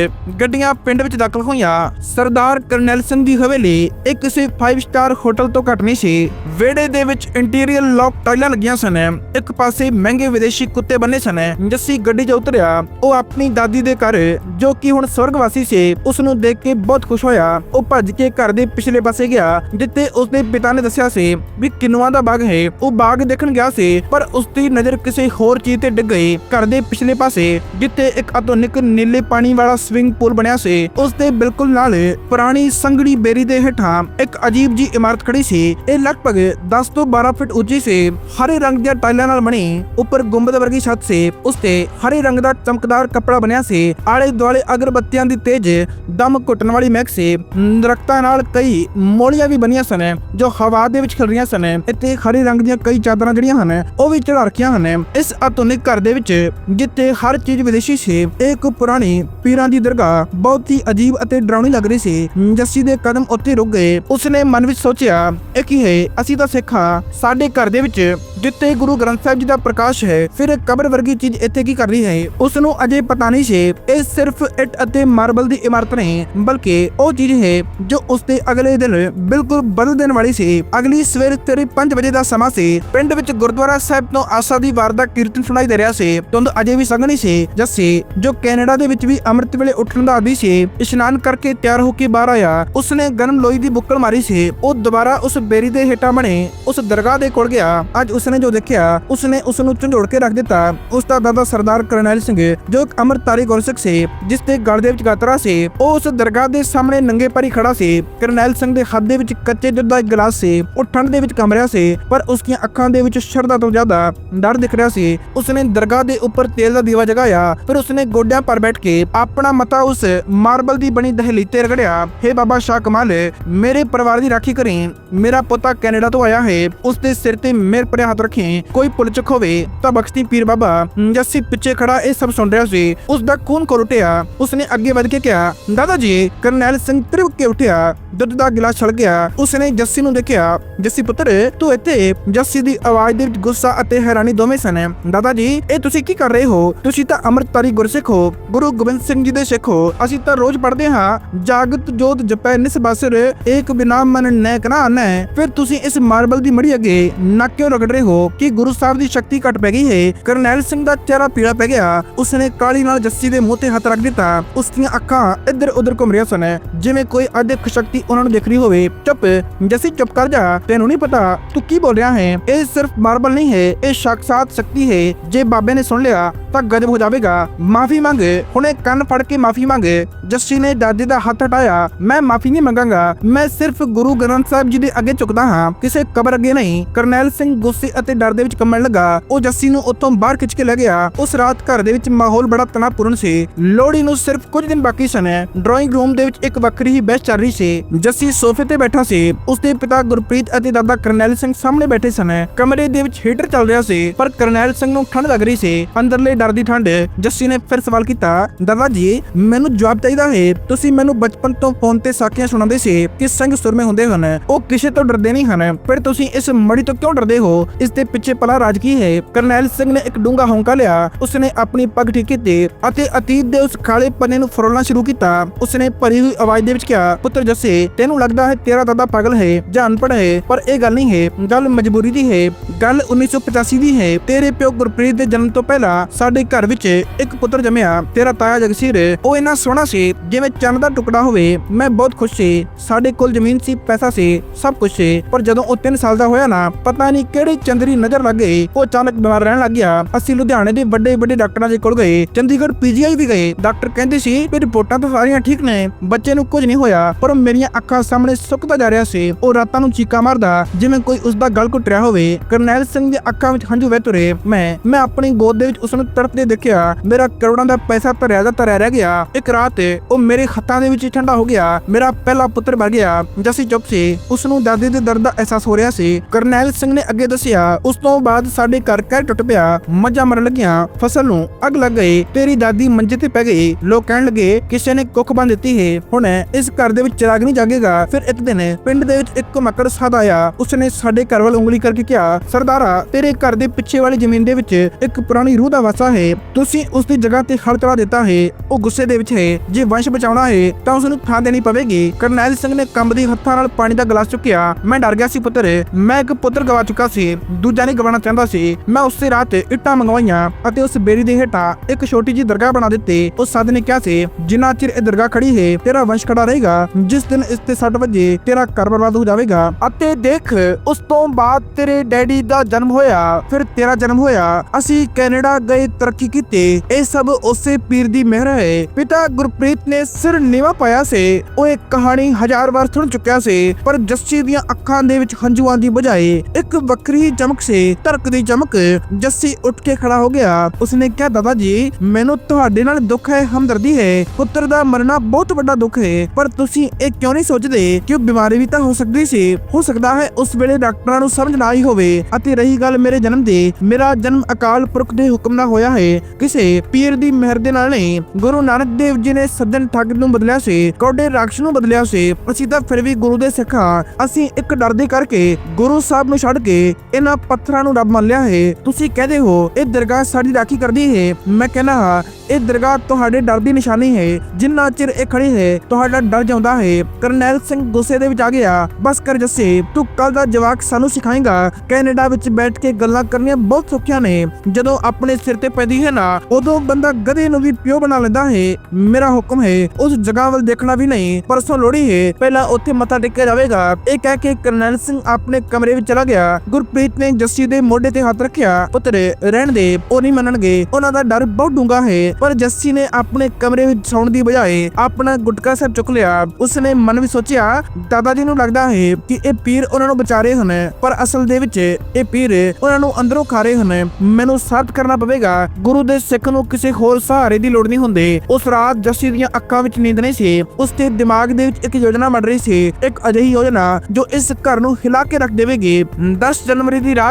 ਗੱਡੀਆਂ ਪਿੰਡ ਵਿੱਚ ਦਾਖਲ ਹੋਈਆਂ। ਸਰਦਾਰ ਕਰਨੈਲ ਸਿੰਘ ਦੀ ਹਵੇਲੀ ਇਹ ਕਿਸੇ 5 ਸਟਾਰ ਹੋਟਲ ਤੋਂ ਘੱਟ ਨਹੀਂ ਸੀ। ਵਿਹੜੇ ਦੇ ਵਿੱਚ ਇੰਟੀਰੀਅਰ ਲੌਕ ਟਾਈਲਾਂ ਲੱਗੀਆਂ ਸਨ। ਇੱਕ ਪਾਸੇ ਮਹਿੰਗੇ ਵਿਦੇਸ਼ੀ ਕੁੱਤੇ ਬੰਨੇ ਸਨ। ਜੱਸੀ ਗੱਡੀ 'ਚ ਉਤਰਿਆ। ਉਹ ਆਪਣੀ ਦਾਦੀ ਦੇ ਘਰ, ਜੋ ਕਿ ਹੁਣ ਸਵਰਗਵਾਸੀ ਸੀ, ਉਸ ਨੂੰ ਦੇਖ ਕੇ ਬਹੁਤ ਖੁਸ਼ ਹੋਇਆ। ਉਹ ਭੱਜ ਕੇ ਘਰ ਦੇ ਪਿਛਲੇ ਪਾਸੇ ਗਿਆ, ਜਿੱਥੇ ਉਸਦੇ ਪਿਤਾ ਨੇ ਦੱਸਿਆ ਸੀ ਵੀ ਕਿਨੂਆਂ ਦਾ ਬਾਗ ਹੈ। ਉਹ ਬਾਗ ਦੇਖਣ ਗਿਆ ਸੀ, ਪਰ ਉਸ ਦੀ ਨਜ਼ਰ ਕਿਸੇ ਹੋਰ ਚੀਜ਼ ਤੇ ਡਿੱਗ ਗਈ। ਘਰ ਦੇ ਪਿਛਲੇ ਪਾਸੇ, ਜਿੱਥੇ ਇੱਕ ਆਧੁਨਿਕ ਨੀਲੇ ਪਾਣੀ ਵਾਲਾ ਸਵਿੰਗ ਪੂਲ ਬਣਿਆ ਸੀ, ਉਸ ਦੇ ਬਿਲਕੁਲ ਨਾਲ ਪੁਰਾਣੀ ਸੰਗੜੀ ਬੇਰੀ ਦੇ ਹੇਠਾਂ ਇੱਕ ਅਜੀਬ ਜੀ ਇਮਾਰਤ ਖੜੀ ਸੀ। ਇਹ ਲਗਭਗ 10 ਤੋਂ 12 ਫੁੱਟ ਉੱਚੀ ਸੀ। ਹਰੇ ਰੰਗ ਦੀਆਂ ਟਾਈਲਾਂ ਨਾਲ ਬਣੀ ਉੱਪਰ ਗੁੰਬਦ ਵਰਗੀ ਛੱਤ ਸੀ। ਉਸ ਤੇ ਹਰੇ ਰੰਗ ਦਾ ਚਮਕਦਾਰ ਕੱਪੜਾ ਬਣਿਆ ਸੀ। ਆਲੇ ਦੁਆਲੇ ਅਗਰਬੱਤੀਆਂ ਦੀ ਤੇਜ ਦਮ ਘੁੱਟਣ ਵਾਲੀ ਮਹਿਕ ਸੀ। ਦਰਖਤਾਂ ਨਾਲ ਕਈ ਮੋਲੀਆਂ ਵੀ ਬਣੀਆਂ ਸਨ, ਜੋ ਹਵਾ ਦੇ ਵਿੱਚ ਖਿਲ ਰਹੀਆਂ ਸਨ। ਇੱਥੇ ਹਰੇ ਰੰਗ ਦੀਆਂ ਕਈ ਚਾਦਰਾਂ ਜਿਹੜੀਆਂ ਹਨ, ਉਹ ਵੀ ਚੜਾ ਰੱਖੀਆਂ ਹਨ। ਇਸ ਆਧੁਨਿਕ ਘਰ ਦੇ ਵਿੱਚ, ਜਿੱਥੇ ਹਰ ਚੀਜ਼ ਵਿਦੇਸ਼ੀ ਸੀ, ਇਹ ਇੱਕ ਪੁਰਾਣੀ ਪੀਰਾਂ ਦੀ ਦਰਗਾਹ ਬਹੁਤ ਹੀ ਅਜੀਬ ਅਤੇ ਡਰਾਉਣੀ ਲੱਗ ਰਹੀ ਸੀ। ਜੱਸੀ ਦੇ ਕਦਮ ਉੱਥੇ ਰੁਕ ਗਏ। ਉਸਨੇ ਮਨ ਵਿੱਚ ਸੋਚਿਆ ਇਹ ਕੀ ਹੈ, ਅਸੀਂ ਤਾਂ ਸਿੱਖ ਹਾਂ। ਸਾਡੇ ਘਰ ਦੇ ਵਿੱਚ ਜਿੱਥੇ ਗੁਰੂ ਗ੍ਰੰਥ ਸਾਹਿਬ ਜੀ ਦਾ ਪ੍ਰਕਾਸ਼ ਹੈ, ਫਿਰ ਕਬਰ ਵਰਗੀ ਚੀਜ਼ ਇੱਥੇ ਕੀ ਕਰ ਰਹੀ ਹੈ? ਉਸ ਨੂੰ ਅਜੇ ਪਤਾ ਨਹੀਂ ਸੀ। ਇਹ ਸਿਰਫ ਇੱਟ ਅਤੇ ਮਾਰਬਲ ਦੀ ਇਮਾਰਤ ਨਹੀਂ, ਬਲਕਿ ਉਹ ਚੀਜ਼ ਹੈ ਜੋ ਉਸ ਦੇ ਅਗਲੇ ਦਿਨ ਬਿਲਕੁਲ ਬਦਲ ਦੇਣ ਵਾਲੀ ਸੀ। ਅਗਲੀ ਸਵੇਰ ਤੇਰੇ 5 ਵਜੇ ਦਾ ਸਮਾਂ ਸੀ। ਪਿੰਡ ਵਿੱਚ ਗੁਰਦੁਆਰਾ ਸਾਹਿਬ ਤੋਂ ਆਸਾ ਦੀ ਵਾਰ ਦਾ ਕੀਰਤਨ ਸੁਣਾਈ ਦੇ ਰਿਹਾ ਸੀ। ਧੁੰਦ ਅਜੇ ਵੀ ਸੰਘਣੀ ਸੀ ਜੱਸੀ ਜੋ ਕੈਨੇਡਾ ਦੇ ਵਿੱਚ ਵੀ ਅੰਮ੍ਰਿਤ ਵੇਲੇ ਉੱਠਣ ਦਾ ਆਦੀ ਸੀ। ਇਸ਼ਨਾਨ ਕਰਕੇ ਤਿਆਰ ਹੋ ਕੇ ਬਾਹਰ ਆਇਆ। ਉਸਨੇ ਗਰਮ ਲੋਈ ਦੀ ਬੁੱਕਲ ਮਾਰੀ ਸੀ। ਉਹ ਦੁਬਾਰਾ ਉਸ ਬੇਰੀ ਦੇ ਹੇਠਾਂ ਬਣੇ, ਉਸ ਦਰਗਾਹ ਦੇ ਕੋਲ ਗਿਆ। ਅੱਜ ਉਸਨੇ ਜੋ ਦੇਖਿਆ, ਉਸਨੇ ਉਸ ਨੂੰ ਝੰਡੋੜ ਕੇ ਰੱਖ ਦਿੱਤਾ। ਉਸ ਦਾ ਦਾਦਾ ਸਰਦਾਰ ਕਰਨੈਲ ਸਿੰਘ, ਜੋ ਇੱਕ ਅੰਮ੍ਰਿਤਧਾਰੀ ਗੁਰਸਿੱਖ ਸੀ, ਜਿਸ ਦੇ ਗਲ ਦੇ ਵਿੱਚ ਗਾਤਰਾ ਸੀ, ਉਹ ਉਸ ਦਰਗਾਹ ਦੇ ਸਾਹਮਣੇ ਨੰਗੇ ਪੈਰੀ ਖੜਾ ਸੀ। ਕਰਨੈਲ ਸਿੰਘ ਦੇ ਹੱਥ ਦੇ ਵਿੱਚ ਕੱਚੇ ਦੁੱਧ ਦਾ ਇੱਕ ਗਲਾਸ ਸੀ, ਉਹ ਠੰਡ ਦੇ ਵਿੱਚ ਕੰਬ ਰਿਹਾ ਸੀ, ਪਰ ਉਸ ਦੀਆਂ ਅੱਖਾਂ ਦੇ ਵਿੱਚ ਸ਼ਰਧਾ ਤੋਂ ਜ਼ਿਆਦਾ ਡਰ ਦਿਖ ਰਿਹਾ ਸੀ। ਉਸਨੇ ਦਰਗਾਹ ਦੇ ਉੱਪਰ ਤੇਲ ਦਾ ਦੀਵਾ ਜਗਾਇਆ, ਫਿਰ ਉਸਨੇ ਗੋਡਿਆਂ ਪਰ ਬੈਠ ਕੇ ਆਪਣਾ ਮਤਾ ਉਸ ਮਾਰਬਲ ਦੀ ਬਣੀ ਦਹਲੀ ਤੇ ਰਗੜਿਆ। ਹੇ ਬਾਬਾ ਸ਼ਾਹ ਕਮਾਲ, ਮੇਰੇ ਪਰਿਵਾਰ ਦੀ ਰਾਖੀ ਕਰੀ, ਮੇਰਾ ਪੋਤਾ ਕੈਨੇਡਾ ਤੋਂ ਆਇਆ ਹੈ ਉਸ ਦੇ ਸਿਰ ਤੇ ਮੇਰੇ ਪਰੇ ਹੱਥ ਰੱਖੀ। ਕੋਈ ਪੁਲਚਕ ਹੋਵੇ ਤਾਂ ਬਖਸ਼ਤੀ ਪੀਰ ਬਾਬਾ ਜੱਸੀ ਪਿੱਛੇ ਖੜਾ ਇਹ ਸਭ ਸੁਣ ਰਿਹਾ ਸੀ। ਉਸ ਦਾ ਖੂਨ ਕੋਲ ਉੱਠਿਆ। ਉਸਨੇ ਅੱਗੇ ਵਧ ਕੇ ਕਿਹਾ, ਦਾਦਾ ਜੀ, ਕਰਨੈਲ ਸਿੰਘ ਤ੍ਰਿਵਕ ਕੇ ਉੱਠਿਆ। ਦੁੱਧ ਦਾ ਗਿਲਾਸ ਛੜ ਗਿਆ। ਉਸਨੇ ਜੱਸੀ ਨੂੰ ਦੇਖਿਆ। ਜੱਸੀ ਪੁੱਤਰ, ਤੂੰ ਇੱਥੇ ਜੱਸੀ ਦੀ ਆਵਾਜ਼ ਦੇ ਵਿੱਚ ਗੁੱਸਾ ਅਤੇ ਹੈਰਾਨੀ ਦੋਵੇਂ ਸਨ। ਦਾਦਾ ਜੀ, ਇਹ ਤੁਸੀਂ ਕੀ ਕਰ ਰਹੇ ਹੋ? ਤੁਸੀਂ ਤਾਂ ਅੰਮ੍ਰਿਤਧਾਰੀ ਗੁਰਸਿੱਖ ਹੋ। ਗੁਰੂ ਗੋਬਿੰਦ ਸਿੰਘ ਜੀ ਦੇ ਸਿੱਖ ਹੋ। ਅਸੀਂ ਤਾਂ ਰੋਜ਼ ਪੜ੍ਹਦੇ ਹਾਂ, ਜਾਗਤ ਜੋਤ ਜਪੈ ਨਿਸ ਬਾਸਰ, ਏਕ ਬਿਨਾ ਮਨ ਨੈ ਨਾ ਆਨੈ। ਫਿਰ ਤੁਸੀਂ ਇਸ ਮਾਰਬਲ ਦੀ ਮੜੀ ਅੱਗੇ ਨਾ ਕਿਉਂ ਰਗੜ ਰਹੇ ਹੋ। ਕਿ ਗੁਰੂ ਸਾਹਿਬ ਦੀ ਸ਼ਕਤੀ ਘਟ ਪੈ ਗਈ ਹੈ। ਕਰਨੈਲ ਸਿੰਘ ਦਾ ਚਿਹਰਾ ਪੀਲਾ ਪੈ ਗਿਆ। ਉਸਨੇ ਕਾਲੀ ਨਾਲ ਜੱਸੀ ਦੇ ਮੂੰਹ ਤੇ ਹੱਥ ਰੱਖ ਦਿੱਤਾ। ਉਸ ਦੀਆਂ ਅੱਖਾਂ ਇੱਧਰ ਉੱਧਰ ਘੁੰਮ ਰਹੀਆਂ ਸਨ। ਜਿਵੇਂ ਕੋਈ ਅਦਿੱਖ ਸ਼ਕਤੀ ਉਹਨਾਂ ਨੂੰ ਦੇਖ ਰਹੀ ਹੋਵੇ। ਚੁੱਪ, ਜੱਸੀ ਚੁੱਪ ਕਰ ਜਾ। ਤੈਨੂੰ ਨਹੀਂ ਪਤਾ ਤੂੰ ਕੀ ਬੋਲ ਰਿਹਾ ਹੈ। ਇਹ ਸਿਰਫ ਮਾਰਬਲ ਨਹੀਂ ਹੈ। ਇਹ ਸਾਖਸਾਤ ਸ਼ਕਤੀ ਹੈ। ਜੇ ਬਾਬੇ ਨੇ ਸੁਣ ਲਿਆ ਤਾਂ ਗਜਬ ਹੋ ਜਾਵੇਗਾ। ਮਾਫੀ ਮੰਗ। ਹੁਣੇ ਕੰਨ ਫੜ ਕੇ ਮਾਫੀ ਮੰਗ। ਜੱਸੀ ਨੇ ਦਾਦੀ ਦਾ ਹੱਥ ਹਟਾਇਆ। ਮੈਂ ਮਾਫੀ ਨਹੀਂ ਮੰਗਾਂਗਾ। ਮੈਂ ਸਿਰਫ ਗੁਰੂ ਗ੍ਰੰਥ ਸਾਹਿਬ ਜੀ ਦੇ ਅੱਗੇ ਝੁਕਦਾ ਹਾਂ। ਕਿਸੇ ਕਬਰ ਅੱਗੇ ਨਹੀਂ। ਕਰਨੈਲ ਸਿੰਘ ਗੁੱਸੇ ਅਤੇ ਡਰ ਦੇ ਵਿੱਚ ਕੰਬਣ ਲੱਗਾ। ਉਹ ਜੱਸੀ ਨੂੰ ਉੱਥੋਂ ਬਾਹਰ ਖਿੱਚ ਕੇ ਲੈ ਗਿਆ। ਉਸ ਰਾਤ ਘਰ ਦੇ ਵਿੱਚ ਮਾਹੌਲ ਬੜਾ ਤਣਾਅਪੂਰਨ ਸੀ। ਲੋਹੜੀ ਨੂੰ ਸਿਰਫ ਕੁਝ ਦਿਨ ਬਾਕੀ ਸਨ। ਡਰਾਇੰਗ ਰੂਮ ਦੇ ਵਿੱਚ ਇੱਕ ਵੱਖਰੀ ਹੀ ਬਹਿਸ ਚੱਲ ਰਹੀ ਸੀ। ਜੱਸੀ ਸੋਫੇ ਤੇ ਬੈਠਾ ਸੀ। ਉਸਦੇ ਪਿਤਾ ਗੁਰਪ੍ਰੀਤ ਅਤੇ ਦਾਦਾ ਕਰਨੈਲ ਸਿੰਘ ਸਾਹਮਣੇ ਬੈਠੇ ਸਨ। ਕਮਰੇ ਦੇ ਵਿੱਚ ਹੀਟਰ ਚੱਲ ਰਿਹਾ ਸੀ, ਪਰ ਕਰਨੈਲ ਸਿੰਘ ਨੂੰ ਠੰਡ ਲੱਗ ਰਹੀ ਸੀ। ਅੰਦਰਲੇ ਡਰ ਦੀ ਠੰਡ ਜੱਸੀ ਨੇ ਫਿਰ ਸਵਾਲ ਕੀਤਾ, ਦਾਦਾ ਜੀ, ਮੈਨੂੰ ਜਵਾਬ ਚਾਹੀਦਾ ਹੈ। ਤੁਸੀਂ ਮੈਨੂੰ ਬਚਪਨ ਤੋਂ ਫੋਨ ਤੇ ਸਾਖੀਆਂ ਸੁਣਾਉਂਦੇ ਸੀ ਕਿ ਸਿੰਘ ਸੁਰਮੇ ਹੁੰਦੇ ਹਨ। ਉਹ ਕਿਸੇ ਤੋਂ ਡਰਦੇ ਨਹੀਂ ਹਨ। ਫਿਰ ਤੁਸੀਂ ਇਸ ਮੜੀ ਤੋਂ ਕਿਉਂ ਡਰਦੇ ਹੋ? ਇਸ ਦੇ ਪਿੱਛੇ ਪਲਾ ਰਾਜ ਕੀ ਹੈ? ਕਰਨੈਲ ਸਿੰਘ ਨੇ ਇੱਕ ਡੂੰਗਾ ਹੌਂਕਾ ਲਿਆ। ਉਸਨੇ ਆਪਣੀ ਪੱਗ ਠੀਕ ਕੀਤੀ ਅਤੇ ਅਤੀਤ ਦੇ ਉਸ ਕਾਲੇ ਪੰਨੇ ਨੂੰ ਫਰੋਲਣਾ ਸ਼ੁਰੂ ਕੀਤਾ। ਉਸਨੇ ਭਰੀ ਹੋਈ ਆਵਾਜ਼ ਦੇ ਵਿੱਚ ਕਿਹਾ, ਪੁੱਤਰ ਜੱਸੇ, ਤੈਨੂੰ ਲੱਗਦਾ ਹੈ ਤੇਰਾ ਦਾਦਾ ਪਾਗਲ ਹੈ, ਜਾਂ ਅਨਪੜ੍ਹ ਹੈ, ਪਰ ਇਹ ਗੱਲ ਨਹੀਂ ਹੈ। ਗੱਲ ਮਜਬੂਰੀ ਦੀ ਹੈ। ਗੱਲ 1985 ਦੀ ਹੈ। ਤੇਰੇ ਪਿਓ ਗੁਰਪ੍ਰੀਤ ਦੇ ਜਨਮ ਤੋਂ ਪਹਿਲਾਂ ਸਾਡੇ ਘਰ ਵਿੱਚ ਇੱਕ ਪੁੱਤਰ ਜੰਮਿਆ। ਤੇਰਾ ਤਾਇਆ ਜਗਸੀਰ, ਉਹ ਇੰਨਾ ਸੋਹਣਾ ਸੀ, ਜਿਵੇਂ ਚੰਨ ਦਾ ਟੁਕੜਾ ਹੋਵੇ। ਮੈਂ ਬਹੁਤ ਖੁਸ਼ ਸੀ। ਸਾਡੇ ਕੋਲ ਜ਼ਮੀਨ ਸੀ, ਪੈਸਾ ਸੀ, ਸਭ ਕੁਝ ਸੀ। ਪਰ ਜਦੋਂ ਉਹ 3 ਸਾਲ ਦਾ ਹੋਇਆ ਨਾ, ਪਤਾ ਨਹੀਂ ਕਿਹੜੀ ਚੰਦਰੀ ਨਜ਼ਰ ਲੱਗ ਗਈ, ਉਹ ਅਚਾਨਕ ਬਿਮਾਰ ਰਹਿਣ ਲੱਗ ਗਿਆ। ਅਸੀਂ ਲੁਧਿਆਣੇ ਦੇ ਵੱਡੇ ਵੱਡੇ ਡਾਕਟਰਾਂ ਦੇ ਕੋਲ ਗਏ, ਚੰਡੀਗੜ੍ਹ ਪੀਜੀਆਈ ਵੀ ਗਏ। ਡਾਕਟਰ ਕਹਿੰਦੇ ਸੀ ਵੀ ਰਿਪੋਰਟਾਂ ਤਾਂ ਸਾਰੀਆਂ ਠੀਕ ਨੇ, ਬੱਚੇ ਨੂੰ ਕੁਝ ਨਹੀਂ ਹੋਇਆ, ਪਰ ਮੇਰੀਆਂ ਅੱਖਾਂ ਸਾਹਮਣੇ ਸੁੱਕਦਾ ਜਾ ਰਿਹਾ ਸੀ। ਉਹ ਰਾਤਾਂ ਨੂੰ ਚੀਕਾਂ ਮਾਰਦਾ, ਜਿਵੇਂ ਕੋਈ ਉਸ ਦਾ ਗਲ ਘੁੱਟ ਹੋਵੇ। ਕਰਨੈਲ ਸਿੰਘ ਦੀਆਂ ਅੱਖਾਂ ਵਿੱਚ ਹੰਝੂ ਵਹਿ ਤੁਰੇ। ਮੈਂ ਮੈਂ ਆਪਣੀ ਗੋਦ ਦੇ ਵਿੱਚ ਉਸ ਨੂੰ ਤੜਪਦੇ ਦੇਖਿਆ। ਮੇਰਾ ਕਰੋੜਾਂ ਦਾ ਪੈਸਾ ਧਰਿਆ ਦਾ ਧਰਿਆ ਰਹਿ ਗਿਆ। ਇੱਕ ਰਾਤ ਉਹ ਮੇਰੇ ਹੱਥਾਂ ਦੇ ਵਿੱਚ ਠੰਡਾ ਹੋ ਗਿਆ। ਮੇਰਾ ਪਹਿਲਾ ਪੁੱਤਰ ਮਰ ਗਿਆ। ਜਸੀ ਚੁੱਪ ਸੀ। ਉਸ ਨੂੰ ਦਾਦੀ ਦੇ ਦਰਦ ਦਾ ਅਹਿਸਾਸ ਹੋ ਰਿਹਾ ਸੀ। ਕਰਨੈਲ ਸਿੰਘ ਨੇ ਅੱਗੇ ਦੱਸਿਆ ਉਸ ਤੋਂ ਬਾਅਦ ਸਾਡੇ ਘਰ ਕਹਿ ਟੁੱਟ ਪਿਆ, ਮੱਝਾਂ ਮਰਨ ਲੱਗੀਆਂ, ਫਸਲ ਨੂੰ ਅੱਗ ਲੱਗ ਗਈ, ਤੇਰੀ ਦਾਦੀ ਮੰਜੇ ਤੇ ਪੈ ਗਈ। ਲੋਕ ਕਹਿਣ ਲੱਗੇ, ਕਿਸੇ ਨੇ ਕੁੱਖ ਬੰਨ ਦਿੱਤੀ ਹੈ। ਹੁਣ ਇਸ ਘਰ ਦੇ ਵਿੱਚ ਚਿਰਾਗ ਨਹੀਂ ਜਾਗੇਗਾ। ਫਿਰ ਇੱਕ ਦਿਨ ਪਿੰਡ ਦੇ ਵਿੱਚ ਇੱਕ ਮੱਕੜ ਸਾਧ ਆਇਆ। ਉਸਨੇ ਸਾਡੇ ਘਰ ਵੱਲ ਉਂਗਲੀ ਕਰਕੇ ਕਿਹਾ, ਸਰਦਾਰਾ, ਤੇਰੇ ਘਰ ਦੇ ਪਿੱਛੇ ਵਾਲੀ ਜ਼ਮੀਨ ਦੇ ਵਿੱਚ ਇੱਕ ਪੁਰਾਣੀ ਰੂਹ ਦਾ ਵਾਸਾ ਹੈ। ਤੁਸੀਂ ਉਸ ਦੀ ਜਗ੍ਹਾ ਤੇ ਹਲ ਚੜਾ ਦਿੱਤਾ ਹੈ। ਉਹ ਗੁੱਸੇ ਦੇ ਵਿੱਚ ਹੈ। ਜੇ ਵੰਸ਼ ਬਚਾਉਣਾ ਹੈ, ਤਾਂ ਉਸ ਨੂੰ ਥਾਂ ਦੇਣੀ ਪਵੇਗੀ। ਕਰਨੈਲ ਸਿੰਘ ਨੇ ਕੰਬਦੀ ਹੱਥਾਂ ਨਾਲ ਪਾਣੀ ਦਾ ਗਲਾਸ ਚੁੱਕਿਆ। ਮੈਂ ਡਰ ਗਿਆ ਸੀ, ਪੁੱਤਰ। ਮੈਂ ਇੱਕ ਪੁੱਤਰ ਗਵਾ ਚੁੱਕਾ ਸੀ। ਦੂਜਾ ਨਹੀਂ ਗਵਾਉਣਾ ਚਾਹੁੰਦਾ ਸੀ। ਮੈਂ ਉਸੇ ਰਾਤ ਇੱਟਾਂ ਮੰਗਵਾਈਆਂ ਅਤੇ ਉਸ ਬੇਰੀ ਦੇ ਹੇਠਾਂ ਇੱਕ ਛੋਟੀ ਜੀ ਦਰਗਾਹ ਬਣਾ ਦਿੱਤੀ। ਉਸ ਸਾਧ ਨੇ ਕਿਹਾ ਸੀ, ਜਿੰਨਾ ਚਿਰ ਇਹ ਦਰਗਾਹ ਖੜੀ ਹੈ, ਤੇਰਾ ਵੰਸ਼ ਖੜਾ ਰਹੇਗਾ। ਜਿਸ ਦਿਨ ਇਸ ਤੇ ਸੱਟ ਵੱਜੇ ਤੇਰਾ ਘਰ ਬਰਬਾਦ ਹੋ ਜਾਵੇਗਾ। ਅਤੇ ਦੇਖ, ਉਸ ਤੋਂ ਬਾਅਦ ਤੇਰੇ ਡੈਡੀ ਦਾ ਜਨਮ ਹੋਇਆ। ਫਿਰ ਤੇਰਾ ਜਨਮ ਹੋਇਆ। ਅਸੀਂ ਕੈਨੇਡਾ ਗਏ, ਤਰੱਕੀ ਕੀਤੀ। ਇਹ ਸਭ ਉਸੇ ਪੀਰ ਦੀ ਮਿਹਰ ਹੈ। ਪਿਤਾ ਗੁਰਪ੍ਰੀਤ ਨੇ ਸਿਰ ਨੀਵਾ ਪਾਇਆ ਸੀ। ਉਹ ਇਹ ਕਹਾਣੀ ਹਜ਼ਾਰ ਵਾਰ ਸੁਣ ਚੁੱਕਿਆ ਸੀ। ਪਰ ਜੱਸੀ ਦੀਆਂ ਅੱਖਾਂ ਦੇ ਵਿੱਚ ਹੰਝੂਆਂ ਦੀ ਬਜਾਏ ਇੱਕ ਵੱਖਰੀ ਚਮਕ ਧਰਕ ਦੀ ਚਮਕ ਜੱਸੀ ਉੱਠ ਕੇ ਖੜਾ ਹੋ ਗਿਆ। ਉਸਨੇ ਕਿਹਾ, ਦਾਦਾ ਜੀ, ਮੈਨੂੰ ਤੁਹਾਡੇ ਨਾਲ ਦੁੱਖ ਹੈ, ਹਮਦਰਦੀ ਹੈ। ਪੁੱਤਰ ਦਾ ਮਰਨਾ ਬਹੁਤ ਵੱਡਾ ਦੁੱਖ ਹੈ। ਪਰ ਤੁਸੀਂ ਇਹ ਕਿਉਂ ਨਹੀਂ ਸੋਚਦੇ ਕਿ ਉਹ ਬਿਮਾਰੀ ਵੀ ਤਾਂ ਹੋ ਸਕਦੀ ਸੀ? ਹੋ ਸਕਦਾ ਹੈ ਉਸ ਵੇਲੇ ਡਾਕਟਰਾਂ ਨੂੰ ਸਮਝ ਨਾ ਆਈ ਹੋਵੇ। ਅਤੇ ਰਹੀ ਗੱਲ ਮੇਰੇ ਜਨਮ ਦੀ, ਮੇਰਾ ਜਨਮ ਅਕਾਲ ਪੁਰਖ ਦੇ ਹੁਕਮ ਨਾਲ ਹੋਇਆ ਹੈ। ਕਿਸੇ ਪੀਰ ਦੀ ਮਿਹਰ ਦੇ ਨਾਲ ਨਹੀਂ, ਗੁਰੂ ਨਾਨਕ ਦੇਵ ਜੀ ਨੇ ਸੱਜਣ ਠੱਗ ਨੂੰ ਬਦਲਿਆ ਸੀ, ਕੋਡੇ ਰਾਖਸ਼ ਨੂੰ ਬਦਲਿਆ ਸੀ। ਅਸੀਂ ਤਾਂ ਫਿਰ ਵੀ ਗੁਰੂ ਦੇ ਸਿੱਖ ਹਾਂ। ਅਸੀਂ ਇੱਕ ਡਰ ਦੇ ਕਰਕੇ ਗੁਰੂ ਸਾਹਿਬ ਨੂੰ ਛੱਡ ਕੇ ਇਹਨਾਂ ਪੱਥਰਾਂ ਨੂੰ ਰੱਬ ਮੰਨ ਲਿਆ ਹੈ। ਤੁਸੀਂ ਕਹਦੇ ਹੋ, ਇਹ ਦਰਗਾਹ ਸਾਡੀ ਰਾਖੀ ਕਰਦੀ ਹੈ। ਮੈਂ ਕਹਿੰਦਾ ਹਾਂ, ਇਹ ਦਰਗਾਹ ਤੁਹਾਡੇ ਡਰ ਦੀ ਨਿਸ਼ਾਨੀ ਹੈ। ਜਿੰਨਾ ਚਿਰ ਇਹ ਖੜੀ ਹੈ, ਤੁਹਾਡਾ ਡਰ ਜਾਂਦਾ ਹੈ। ਕਰਨੈਲ ਸਿੰਘ ਗੁੱਸੇ ਦੇ ਵਿੱਚ ਆ ਗਿਆ। ਬਸ ਕਰ ਜੱਸੇ, ਤੂੰ ਕੱਲ ਦਾ ਜਵਾਕ ਸਾਨੂੰ ਸਿਖਾਏਗਾ। ਕੈਨੇਡਾ ਵਿੱਚ ਬੈਠ ਕੇ ਗੱਲਾਂ ਕਰਨੀਆਂ ਬਹੁਤ ਸੌਖੀਆਂ ਨੇ। ਜਦੋਂ ਆਪਣੇ ਸਿਰ ਤੇ ਪੈਦੀ ਹੈ ਨਾ, ਉਦੋਂ ਬੰਦਾ ਗਧੇ ਨੂੰ ਵੀ ਪਿਓ ਬਣਾ ਲੈਂਦਾ ਹੈ। ਮੇਰਾ ਹੁਕਮ ਹੈ, ਉਸ ਜਗ੍ਹਾ ਵੱਲ ਦੇਖਣਾ ਵੀ ਨਹੀਂ, ਪਰਸੋਂ ਲੋੜੀ ਹੈ। ਪਹਿਲਾਂ ਉੱਥੇ ਮੱਥਾ ਟੇਕਿਆ ਜਾਵੇਗਾ। ਇਹ ਕਹਿ ਕੇ ਕਰਨੈਲ ਸਿੰਘ ਆਪਣੇ ਕਮਰੇ ਵਿੱਚ ਚਲਾ ਗਿਆ। ਗੁਰਪ੍ਰੀਤ ਨੇ ਜੱਸੀ ਦੇ ਮੋਢੇ ਤੇ ਹੱਥ ਰੱਖਿਆ, ਪੁੱਤਰ ਰਹਿਣ ਦੇ, ਉਹ ਨਹੀਂ ਮੰਨਣਗੇ। ਉਹਨਾਂ ਦਾ ਡਰ ਬਹੁਤ ਡੂੰਘਾ ਹੈ, ਪਰ ਜੱਸੀ ਨੇ ਆਪਣੇ ਕਮਰੇ ਵਿੱਚ ਸੌਣ ਦੀ ਬਜਾਏ ਆਪਣਾ ਗੁਟਕਾ ਸਾਹਿਬ ਚੁੱਕ ਲਿਆ। ਉਸਨੇ ਮਨ ਵਿੱਚ ਸੋਚਿਆ, ਦਾਦਾ ਜੀ ਨੂੰ ਲੱਗਦਾ ਹੈ ਕਿ ਇਹ ਪੀਰ ਉਹਨਾਂ ਨੂੰ ਬਚਾ ਹਨ, ਪਰ ਅਸਲ ਦੇ ਵਿੱਚ ਇਹ ਪੀਰ ਉਹਨਾਂ ਨੂੰ ਅੰਦਰੋਂ ਖਾ ਰਹੇ ਹਨ। ਮੈਨੂੰ ਸਾਬਤ ਕਰਨਾ ਪਵੇਗਾ। ਗੁਰੂ ਦੇ ਸਿੱਖ ਨੂੰ ਕਿਸੇ ਹੋਰ ਸਹਾਰੇ ਦੀ ਲੋੜ ਨਹੀਂ ਹੁੰਦੀ। ਉਸ ਰਾਤ ਜੱਸੀ ਦੀਆਂ ਅੱਖਾਂ ਵਿੱਚ ਨੀਂਦ ਨਹੀਂ ਸੀ। ਉਸ ਦੇ ਦਿਮਾਗ ਦੇ ਵਿੱਚ ਇੱਕ ਯੋਜਨਾ ਬਣ ਰਹੀ ਸੀ। ਇੱਕ ਅਜਿਹੀ ਯੋਜਨਾ ਜੋ ਇਸ ਘਰ ਨੂੰ ਹਿਲਾ ਕੇ ਰੱਖ ਦੇਵੇਗੀ। 10 ਜਨਵਰੀ ਦੀ ਰਾਤ